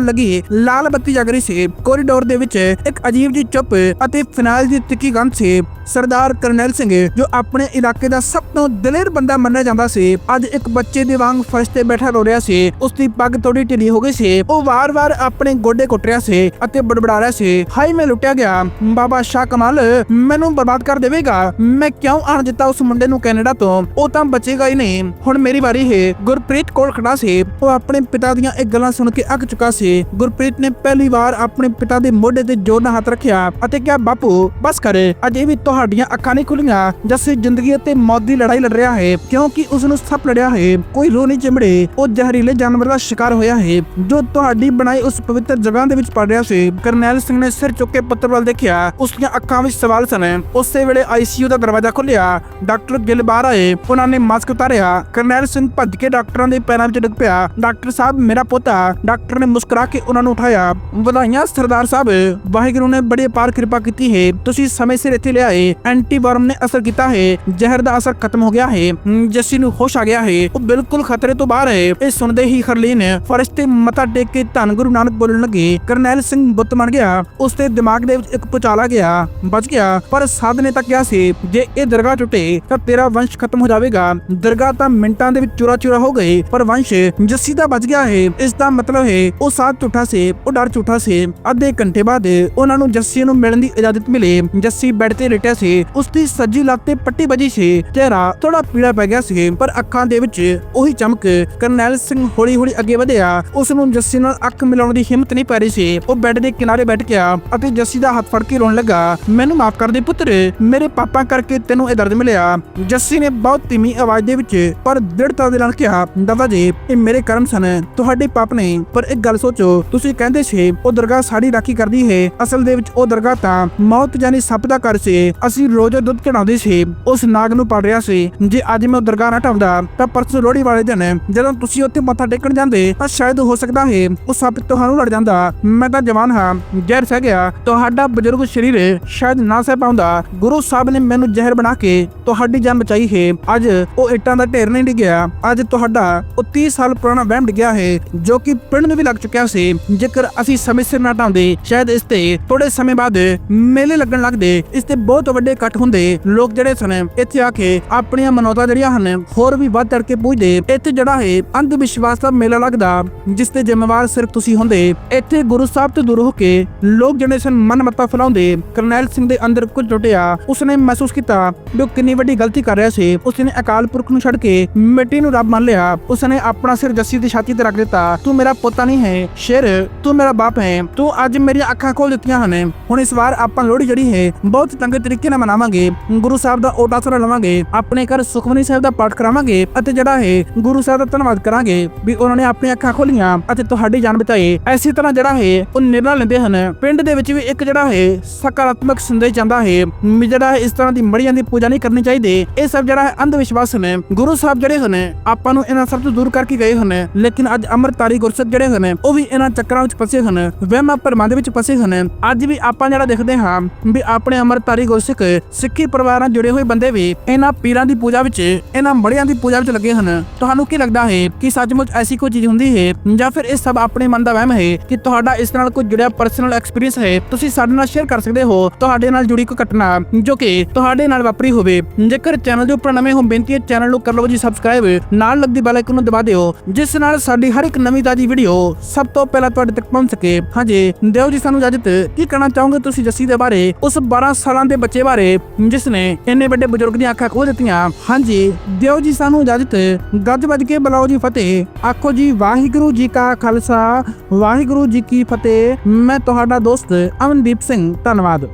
ਲੱਗੀ ਲਾਲ ਬੱਤੀ ਜਗ ਰਹੀ ਸੀ। ਕੋਰੀਡੋਰ ਦੇ ਵਿੱਚ ਇੱਕ ਅਜੀਬ ਜਿਹੀ ਚੁੱਪ ਅਤੇ ਫਿਨਾਇਲ ਦੀ ਤਿੱਖੀ ਗੰਧ ਸੀ। ਸਰਦਾਰ ਕਰਨੈਲ ਸਿੰਘ, ਜੋ ਆਪਣੇ ਇਲਾਕੇ ਦਾ ਸਭ ਤੋਂ ਦਲੇਰ ਬੰਦਾ ਮੰਨਿਆ ਜਾਂਦਾ ਸੀ, ਅੱਜ ਇੱਕ ਬੱਚੇ ਦੇ ਵਾਂਗ ਫਰਸ਼ ਤੇ ਬੈਠਾ ਰੋ ਰਿਹਾ ਸੀ। ਉਸ ਦੀ ਪੱਗ ਥੋੜੀ ਢਿੱਲੀ ਹੋ ਗਈ ਸੀ। ਉਹ ਵਾਰ-ਵਾਰ ਆਪਣੇ ਗੋਡੇ ਕੁੱਟ ਰਿਹਾ ਸੀ ਅਤੇ ਬੜਬੜਾ ਰਿਹਾ ਸੀ। ਹਾਈ ਮੈਂ ਲੁੱਟਿਆ ਗਿਆ। ਬਾਬਾ ਸ਼ਾਹ ਕਮਾਲ, ਮੈਨੂੰ ਬਰਬਾਦ ਕਰ ਦੇਵੇਗਾ? ਮੈਂ ਕਿਉਂ ਆਣ ਦਿੱਤਾ ਉਸ ਮੁੰਡੇ ਨੂੰ ਕੈਨੇਡਾ ਤੋਂ? ਉਹ ਤਾਂ ਬਚੇਗਾ ਹੀ ਨਹੀਂ। ਹੁਣ ਮੇਰੀ ਵਾਰੀ ਹੈ। ਗੁਰਪ੍ਰੀਤ ਕੋਲ ਖੜਾ ਸੀ। ਉਹ ਆਪਣੇ ਪਿਤਾ ਦੀਆਂ ਇਹ ਗੱਲਾਂ ਸੁਣ ਕੇ ਅੱਕ ਚੁੱਕਾ ਸੀ। ਗੁਰਪ੍ਰੀਤ ਨੇ ਪਹਿਲੀ ਵਾਰ ਆਪਣੇ ਪਿਤਾ ਦੇ ਮੋਢੇ ਤੇ ਜ਼ੋਰ ਨਾਲ ਹੱਥ ਰੱਖਿਆ ਅਤੇ ਕਿਹਾ, ਬਾਪੂ, ਬਸ ਕਰ। ਅਜੇ ਵੀ ਤੁਹਾਡੀਆਂ ਅੱਖਾਂ ਨਹੀਂ ਖੁੱਲੀਆਂ ਜੱਸੇ ਜ਼ਿੰਦਗੀ ਅਤੇ ਮੌਤ ਦੀ ਲੜਾਈ ਲੜ ਰਿਹਾ ਹੈ। ਕਿਉਂਕਿ ਉਸ ਨੂੰ ਸੱਪ ਲੜਿਆ ਹੈ। ਕੋਈ ਰੋ ਨਹੀਂ ਚਿਮੜੇ ਉਹ ਜ਼ਹਿਰੀਲੇ ਜਾਨਵਰ ਦਾ ਸ਼ਿਕਾਰ ਹੋਇਆ ਹੈ। ਜੋ ਤੁਹਾਡੀ ਬਣਾਈ ਉਸ ਪਵਿੱਤਰ ਜਗ੍ਹਾ ਦੇ ਵਿੱਚ ਪੜ ਰਿਹਾ ਸੀ। ਕਰਨੈਲ ਸਿੰਘ ਨੇ ਸਿਰ ਚੁੱਕ ਕੇ ਪੁੱਤਰ ਵੱਲ ਦੇਖਿਆ। ਉਸ ਦੀਆਂ ਅੱਖਾਂ ਵਿੱਚ ਸਵਾਲ ਸਨ। ਉਸੇ ਵੇਲੇ ਆਈਸੀਯੂ ਦਾ ਦਰਵਾਜ਼ਾ ਖੁੱਲਿਆ ਡਾਕਟਰ ਗਿੱਲ ਬਾਹਰ ਆਏ। ਉਹਨਾਂ ਨੇ ਮਾਸਕ ਉਤਾਰਿਆ। ਕਰਨੈਲ ਸਿੰਘ ਭੱਜ ਕੇ ਡਾਕਟਰਾਂ ਦੇ ਪੈਰਾਂ ਵਿੱਚ ਡਿੱਗ ਪਿਆ। ਡਾਕਟਰ ਸਾਹਿਬ, ਮੇਰਾ ਪੋਤਾ ਡਾਕਟਰ ਨੇ ਮੁਸਕਰਾ ਕੇ ਉਹਨਾਂ ਨੂੰ ਉਠਾਇਆ। ਵਧਾਈਆਂ, ਸਰਦਾਰ ਸਾਹਿਬ। ਵਾਹਿਗੁਰੂ ਨੇ ਬੜੀ ਅਪਾਰ ਕਿਰਪਾ ਕੀਤੀ ਹੈ। ਤੁਸੀਂ ਸਮੇਂ ਸਿਰ ਇੱਥੇ ਲਿਆਏ। ਹੈ ਨੇ ਅਸਰ ਕੀਤਾ ਹੈ। ਜ਼ਹਿਰ ਦਾ ਅਸਰ ਖਤਮ ਹੋ ਗਿਆ ਹੈ। ਜੱਸੀ ਨੂੰ ਹੋਸ਼ ਆ ਗਿਆ ਹੈ। ਉਹ ਬਿਲਕੁਲ ਖਤਰੇ ਤੋਂ ਬਾਹਰ ਹੈ। ਇਹ ਸੁਣਦੇ ਹੀ ਹਰਲੀਨ ਫਰਸ਼ ਤੇ ਮੱਥਾ ਟੇਕ ਕੇ ਧੰਨ ਗੁਰੂ ਨਾਨਕ ਬੋਲਣ ਲੱਗੇ। ਕਰਨੈਲ ਸਿੰਘ ਬੁੱਤ ਬਣ ਗਿਆ। ਉਸ ਦੇ ਦਿਮਾਗ ਦੇ ਵਿੱਚ ਇੱਕ ਪੁਚਾਲਾ ਗਿਆ। ਬਚ ਗਿਆ। ਪਰ ਸਾਧ ਨੇ ਤਾਂ ਕਿਹਾ ਸੀ, ਜੇ ਇਹ ਦਰਗਾਹ ਟੁੱਟੇ, ਤਾਂ ਤੇਰਾ ਵੰਸ਼ ਖਤਮ ਹੋ ਜਾਵੇਗਾ। ਦਰਗਾਹ ਤਾਂ ਮਿੰਟਾਂ ਦੇ ਵਿੱਚ ਚੂਰਾ ਚੂਰਾ ਹੋ ਗਏ। ਪਰ ਵੰਸ਼ ਜੱਸੀ ਦਾ ਬਚ ਗਿਆ ਹੈ। ਇਸ ਦਾ ਮਤਲਬ ਹੈ, ਉਹ ਸਾਧ ਝੂਠਾ ਸੀ, ਉਹ ਡਰ ਝੂਠਾ ਸੀ। ਅੱਧੇ ਘੰਟੇ ਬਾਅਦ ਉਹਨਾਂ ਨੂੰ ਜੱਸੀ ਨੂੰ ਮਿਲਣ ਦੀ ਇਜਾਜ਼ਤ ਮਿਲੀ। ਜੱਸੀ ਬੈੱਡ ਤੇ ਲੇਟਿਆ ਸੀ। ਉਸ ਦੀ ਸੱਜੀ ਲੱਤ ਤੇ ਪੱਟੀ ਵੱਜੀ ਸੀ। ਚਿਹਰਾ ਥੋੜਾ ਪੀਲਾ ਪੈ ਗਿਆ ਸੀ, ਪਰ ਅੱਖਾਂ ਦੇ ਵਿੱਚ ਉਹੀ ਚਮਕ, ਕਰਨੈਲ ਸਿੰਘ ਹੌਲੀ ਹੌਲੀ ਅੱਗੇ ਵਧਿਆ। ਉਸ ਨੂੰ ਜੱਸੀ ਨਾਲ ਅੱਖ ਮਿਲਾਉਣ ਦੀ ਹਿੰਮਤ ਨਹੀਂ ਪੈ ਰਹੀ ਸੀ। ਉਹ ਬੈੱਡ ਦੇ ਕਿਨਾਰੇ ਬੈਠ ਗਿਆ ਅਤੇ ਜੱਸੀ ਦਾ ਹੱਥ ਫੜ ਕੇ ਰੋਣ ਲੱਗਾ। ਮੈਨੂੰ ਮਾਫ ਕਰ ਦੇ ਪੁੱਤਰ, ਮੇਰੇ ਪਾਪਾ ਕਰਕੇ ਤੈਨੂੰ ਇਹ ਦਰਦ ਮਿਲਿਆ। ਜੱਸੀ ਨੇ ਬਹੁਤ ਧੀਮੀ ਆਵਾਜ਼ ਦੇ ਵਿੱਚ, ਪਰ ਦ੍ਰਿੜਤਾ ਦੇ ਨਾਲ ਕਿਹਾ ਦਾਦਾ ਜੀ ਇਹ ਮੇਰੇ ਕਰਮ ਸਨ, ਤੁਹਾਡੇ ਪਾਪ ਨੇ। ਪਰ ਇੱਕ ਗੱਲ ਸੋਚੋ, ਤੁਸੀਂ ਕਹਿੰਦੇ ਸੀ, ਉਹ ਦਰਗਾਹ ਸਾਡੀ ਰਾਖੀ ਕਰਦੀ ਹੈ ਅਸਲ ਦੇ ਵਿੱਚ ਉਹ ਦਰਗਾਹ ਤਾਂ ਮੌਤ ਜਾਨੀ ਸੱਪ ਦਾ ਘਰ ਸੀ। ਅਸੀਂ ਰੋਜ਼ ਦੁੱਧ ਚੜਾਉਂਦੇ ਸੀ, ਉਸ ਨਾਗ ਨੂੰ ਪੜ ਰਿਹਾ ਸੀ। ਜੇ ਅੱਜ ਮੈਂ ਉਹ ਦਰਗਾਹ ਨਾ ਢਾਉਂਦਾ, ਤਾਂ ਪਰਸੋਂ ਲੋਹੜੀ ਵਾਲੇ ਦਿਨ, ਜਦੋਂ ਤੁਸੀਂ ਉੱਥੇ ਮੱਥਾ ਟੇਕਣ ਜਾਂਦੇ, ਤਾਂ ਸ਼ਾਇਦ ਹੋ ਸਕਦਾ ਹੈ ਉਹ ਸੱਪ ਤੁਹਾਨੂੰ ਲੜ ਜਾਂਦਾ। ਮੈਂ ਤਾਂ ਜਵਾਨ ਹਾਂ, ਜ਼ਹਿਰ ਸਹਿ ਗਿਆ। ਤੁਹਾਡਾ ਬਜ਼ੁਰਗ ਸਰੀਰ ਸ਼ਾਇਦ ਨਾ ਸਹਿ ਪਾਉਂਦਾ। ਗੁਰੂ ਸਾਹਿਬ ਨੇ ਮੈਨੂੰ ਜ਼ਹਿਰ ਬਣਾ ਕੇ ਤੁਹਾਡੀ ਜਾਨ ਬਚਾਈ ਹੈ ਅੱਜ ਉਹ ਇੱਟਾਂ ਦਾ ਢੇਰ ਨਹੀਂ ਡਿੱਗਿਆ। ਅੱਜ ਤੁਹਾਡਾ ਉਹ 30 ਸਾਲ ਪੁਰਾਣਾ ਵਹਿਮ ਡਿੱਗਿਆ ਹੈ, ਜੋ ਕਿ ਪਿੰਡ ਨੂੰ ਵੀ ਲੱਗ ਚੁੱਕਿਆ ਸੀ। ਜੇਕਰ ਅਸੀਂ ਸਮੇਂ ਸਿਰ ਨਾ ਢਾਉਂਦੇ ਸ਼ਾਇਦ ਇਸ ਤੇ ਥੋੜੇ ਸਮੇਂ ਬਾਅਦ ਮੇਲੇ ਲੱਗਣ ਲੱਗਦੇ। ਇਸ ਤੇ ਬਹੁਤ ਵੱਡੇ ਇਕੱਠ ਹੁੰਦੇ। ਲੋਕ ਜਿਹੜੇ ਸਨ, ਇੱਥੇ ਆ ਕੇ ਆਪਣੀਆਂ ਮਨੌਤਾਂ ਜਿਹੜੀਆਂ ਹਨ, ਹੋਰ ਵੀ ਵੱਧ ਚੜ ਕੇ ਪੁੱਜਦੇ। ਇੱਥੇ ਜਿਹੜਾ ਹੈ ਅੰਧ ਵਿਸ਼ਵਾਸ ਦਾ ਮੇਲਾ ਲੱਗਦਾ, ਜਿਸ ਤੇ ਜ਼ਿੰਮੇਵਾਰ ਸਿਰਫ ਤੁਸੀਂ ਹੁੰਦੇ। ਇੱਥੇ ਗੁਰੂ ਸਾਹਿਬ ਤੋਂ ਦੂਰ ਹੋ ਕੇ ਲੋਕ ਜਿਹੜੇ ਸਨ ਮਨ ਮੱਤਾ ਫੈਲਾਉਂਦੇ। ਕਰਨੈਲ ਸਿੰਘ ਦੇ ਅੰਦਰ ਕੁਝ ਟੁੱਟਿਆ ਉਸਨੇ ਮਹਿਸੂਸ ਕੀਤਾ ਵੀ ਉਹ ਕਿੰਨੀ ਵੱਡੀ ਗਲਤੀ ਕਰ ਰਿਹਾ ਸੀ। ਉਸਨੇ ਅਕਾਲ ਪੁਰਖ ਨੂੰ ਛੱਡ ਕੇ ਮਿੱਟੀ ਨੂੰ ਰੱਬ ਮੰਨ ਲਿਆ। ਉਸਨੇ ਆਪਣਾ ਸਿਰ ਜੱਸੀ ਦੀ ਛਾਤੀ ਤੇ ਰੱਖ ਦਿੱਤਾ। ਤੂੰ ਮੇਰਾ ਪੋਤਾ ਨਹੀਂ ਹੈ, ਸ਼ੇਰ। ਤੂੰ ਮੇਰਾ ਬਾਪ ਹੈ। ਤੂੰ ਅੱਜ ਮੇਰੀਆਂ ਅੱਖਾਂ ਖੋਲ ਦਿੱਤੀਆਂ ਹਨ। ਹੁਣ ਇਸ ਵਾਰ ਆਪਾਂ ਲੋਹੜੀ ਜਿਹੜੀ ਹੈ, ਬਹੁਤ ਚੰਗੇ ਤਰੀਕੇ ਨਾਲ ਮਨਾਵਾਂਗੇ। ਗੁਰੂ ਸਾਹਿਬ ਦਾ ਓਟ ਆਸਰਾ ਲਵਾਂਗੇ। ਆਪਣੇ ਘਰ ਸੁਖਮਨੀ ਸਾਹਿਬ ਦਾ ਪਾਠ ਕਰਾਵਾਂਗੇ ਅਤੇ ਜਿਹੜਾ ਹੈ, ਗੁਰੂ ਸਾਹਿਬ ਦਾ ਧੰਨਵਾਦ ਕਰਾਂਗੇ ਵੀ ਉਹਨਾਂ ਨੇ ਆਪਣੀਆਂ ਅੱਖਾਂ ਖੋਲੀਆਂ ਅਤੇ ਤੁਹਾਡੀ ਜਾਨ ਬਚਾਈ। ਐਸੀ ਤਰ੍ਹਾਂ ਜਿਹੜਾ ਹੈ, ਉਹ ਨਿਰਣਾ ਲੈਂਦੇ ਹਨ। ਪਿੰਡ ਦੇ ਵਿੱਚ ਵੀ ਇੱਕ ਜਿਹੜਾ ਹੈ, ਸਕਾਰਾਤਮਕ ਸੰਦੇਸ਼ ਜਾਂਦਾ ਹੈ ਜਿਹੜਾ ਹੈ, ਇਸ ਤਰ੍ਹਾਂ ਦੀ ਮੜੀਆਂ ਦੀ ਪੂਜਾ ਨਹੀਂ ਕਰਨੀ ਚਾਹੀਦੀ। ਇਹ ਸਭ ਜਿਹੜਾ ਹੈ ਅੰਧ ਵਿਸ਼ਵਾਸ ਨੇ ਗੁਰੂ ਸਾਹਿਬ ਜਿਹੜੇ ਹਨ, ਆਪਾਂ ਨੂੰ ਇਹਨਾਂ ਸਭ ਤੋਂ ਦੂਰ ਕਰਕੇ ਗਏ ਹਨ, ਲੇਕਿਨ ਅੱਜ ਅੰਮ੍ਰਿਤਧਾਰੀ ਗੁਰਸਿੱਖ ਜਿਹੜੇ ਹਨ, ਉਹ ਵੀ ਇਹਨਾਂ ਚੱਕਰਾਂ ਵਿੱਚ ਫਸੇ ਹਨ, ਵਹਿਮਾਂ ਭਰਮਾਂ ਦੇ ਵਿੱਚ ਫਸੇ ਹਨ। ਅੱਜ ਵੀ ਆਪਾਂ ਜਿਹੜਾ ਦੇਖਦੇ ਹਾਂ ਵੀ ਆਪਣੇ ਅੰਮ੍ਰਿਤਧਾਰੀ ਗੁਰਸਿੱਖ ਸਿੱਖੀ ਪਰਿਵਾਰ ਨਾਲ ਜੁੜੇ ਹੋਏ ਬੰਦੇ ਵੀ ਇਹਨਾਂ ਪੀਰਾਂ ਦੀ ਪੂਜਾ ਵਿੱਚ, ਇਹਨਾਂ ਮੜੀਆਂ ਦੀ ਪੂਜਾ ਵਿੱਚ ਲੱਗੇ ਹਨ। ਤੁਹਾਨੂੰ ਕੀ ਲੱਗਦਾ ਹੈ ਕਿ ਸੱਚਮੁੱਚ ਐਸੀ ਕੋਈ ਚੀਜ਼ ਹੁੰਦੀ ਹੈ ਜਾਂ ਫਿਰ ਇਹ ਸਭ ਆਪਣੇ ਮਨ ਦਾ ਵਹਿਮ ਹੈ ਕਿ ਤੁਹਾਡਾ ਇਸ ਨਾਲ ਕੋਈ ਜੁੜਿਆ ਪਰਸਨਲ ਐਕਸਪੀਰੀਅੰਸ ਹੈ? ਤੁਸੀਂ ਸਾਡੇ ਨਾਲ ਸ਼ੇਅਰ ਕਰ ਸਕਦੇ ਹੋ ਤੁਹਾਡੇ ਨਾਲ ਜੁੜੀ ਕੋਈ ਘਟਨਾ ਜੋ ਕਿ ਤੁਹਾਡੇ ਨਾਲ ਵਾਪਰੀ ਹੋਵੇ। ਜੇਕਰ ਚੈਨਲ ਦੇ ਉੱਪਰ ਨਵੇਂ ਹੋ, ਬੇਨਤੀ ਹੈ ਚੈਨਲ ਨੂੰ ਕਰ ਲਓ ਜੀ ਸਬਸਕ੍ਰਾਈਬ ਨਾਲ ਲੱਗਦੀ ਬੈਲ ਆਈਕਨ ਨੂੰ ਦਬਾ ਦਿਓ, ਜਿਸ ਨਾਲ ਸਾਡੀ ਹਰ ਇੱਕ ਨਵੀਂ ਤਾਜੀ ਵੀਡੀਓ ਸਭ ਤੋਂ ਪਹਿਲਾਂ ਤੁਹਾਡੇ ਤੱਕ ਪਹੁੰਚ ਸਕੇ। ਹਾਂਜੀ ਦਿਓ ਜੀ ਸਾਨੂੰ ਇਜਾਜ਼ਤ ਕੀ ਕਹਿਣਾ ਚਾਹੋਗੇ ਤੁਸੀਂ ਜੱਸੀ ਦੇ ਬਾਰੇ, ਉਸ 12 ਸਾਲਾਂ ਦੇ ਬੱਚੇ ਬਾਰੇ ਜਿਸ ਨੇ ਇੰਨੇ ਵੱਡੇ ਬਜ਼ੁਰਗ ਦੀਆਂ ਅੱਖਾਂ ਖੋਲ ਦਿੱਤੀਆਂ? ਹਾਂਜੀ ਦਿਓ ਜੀ ਸਾਨੂੰ ਇਜਾਜ਼ਤ ਗੱਜ ਵੱਜ ਕੇ ਬੁਲਾਓ ਜੀ ਫਤਿਹ। ਆਖੋ ਜੀ, ਵਾਹਿਗੁਰੂ ਜੀ ਕਾ ਖਾਲਸਾ, ਵਾਹਿਗੁਰੂ ਜੀ ਕੀ ਫਤਿਹ। ਮੈਂ ਤੁਹਾਡਾ ਦੋਸਤ ਅਮਨਦੀਪ ਸਿੰਘ, ਧੰਨਵਾਦ।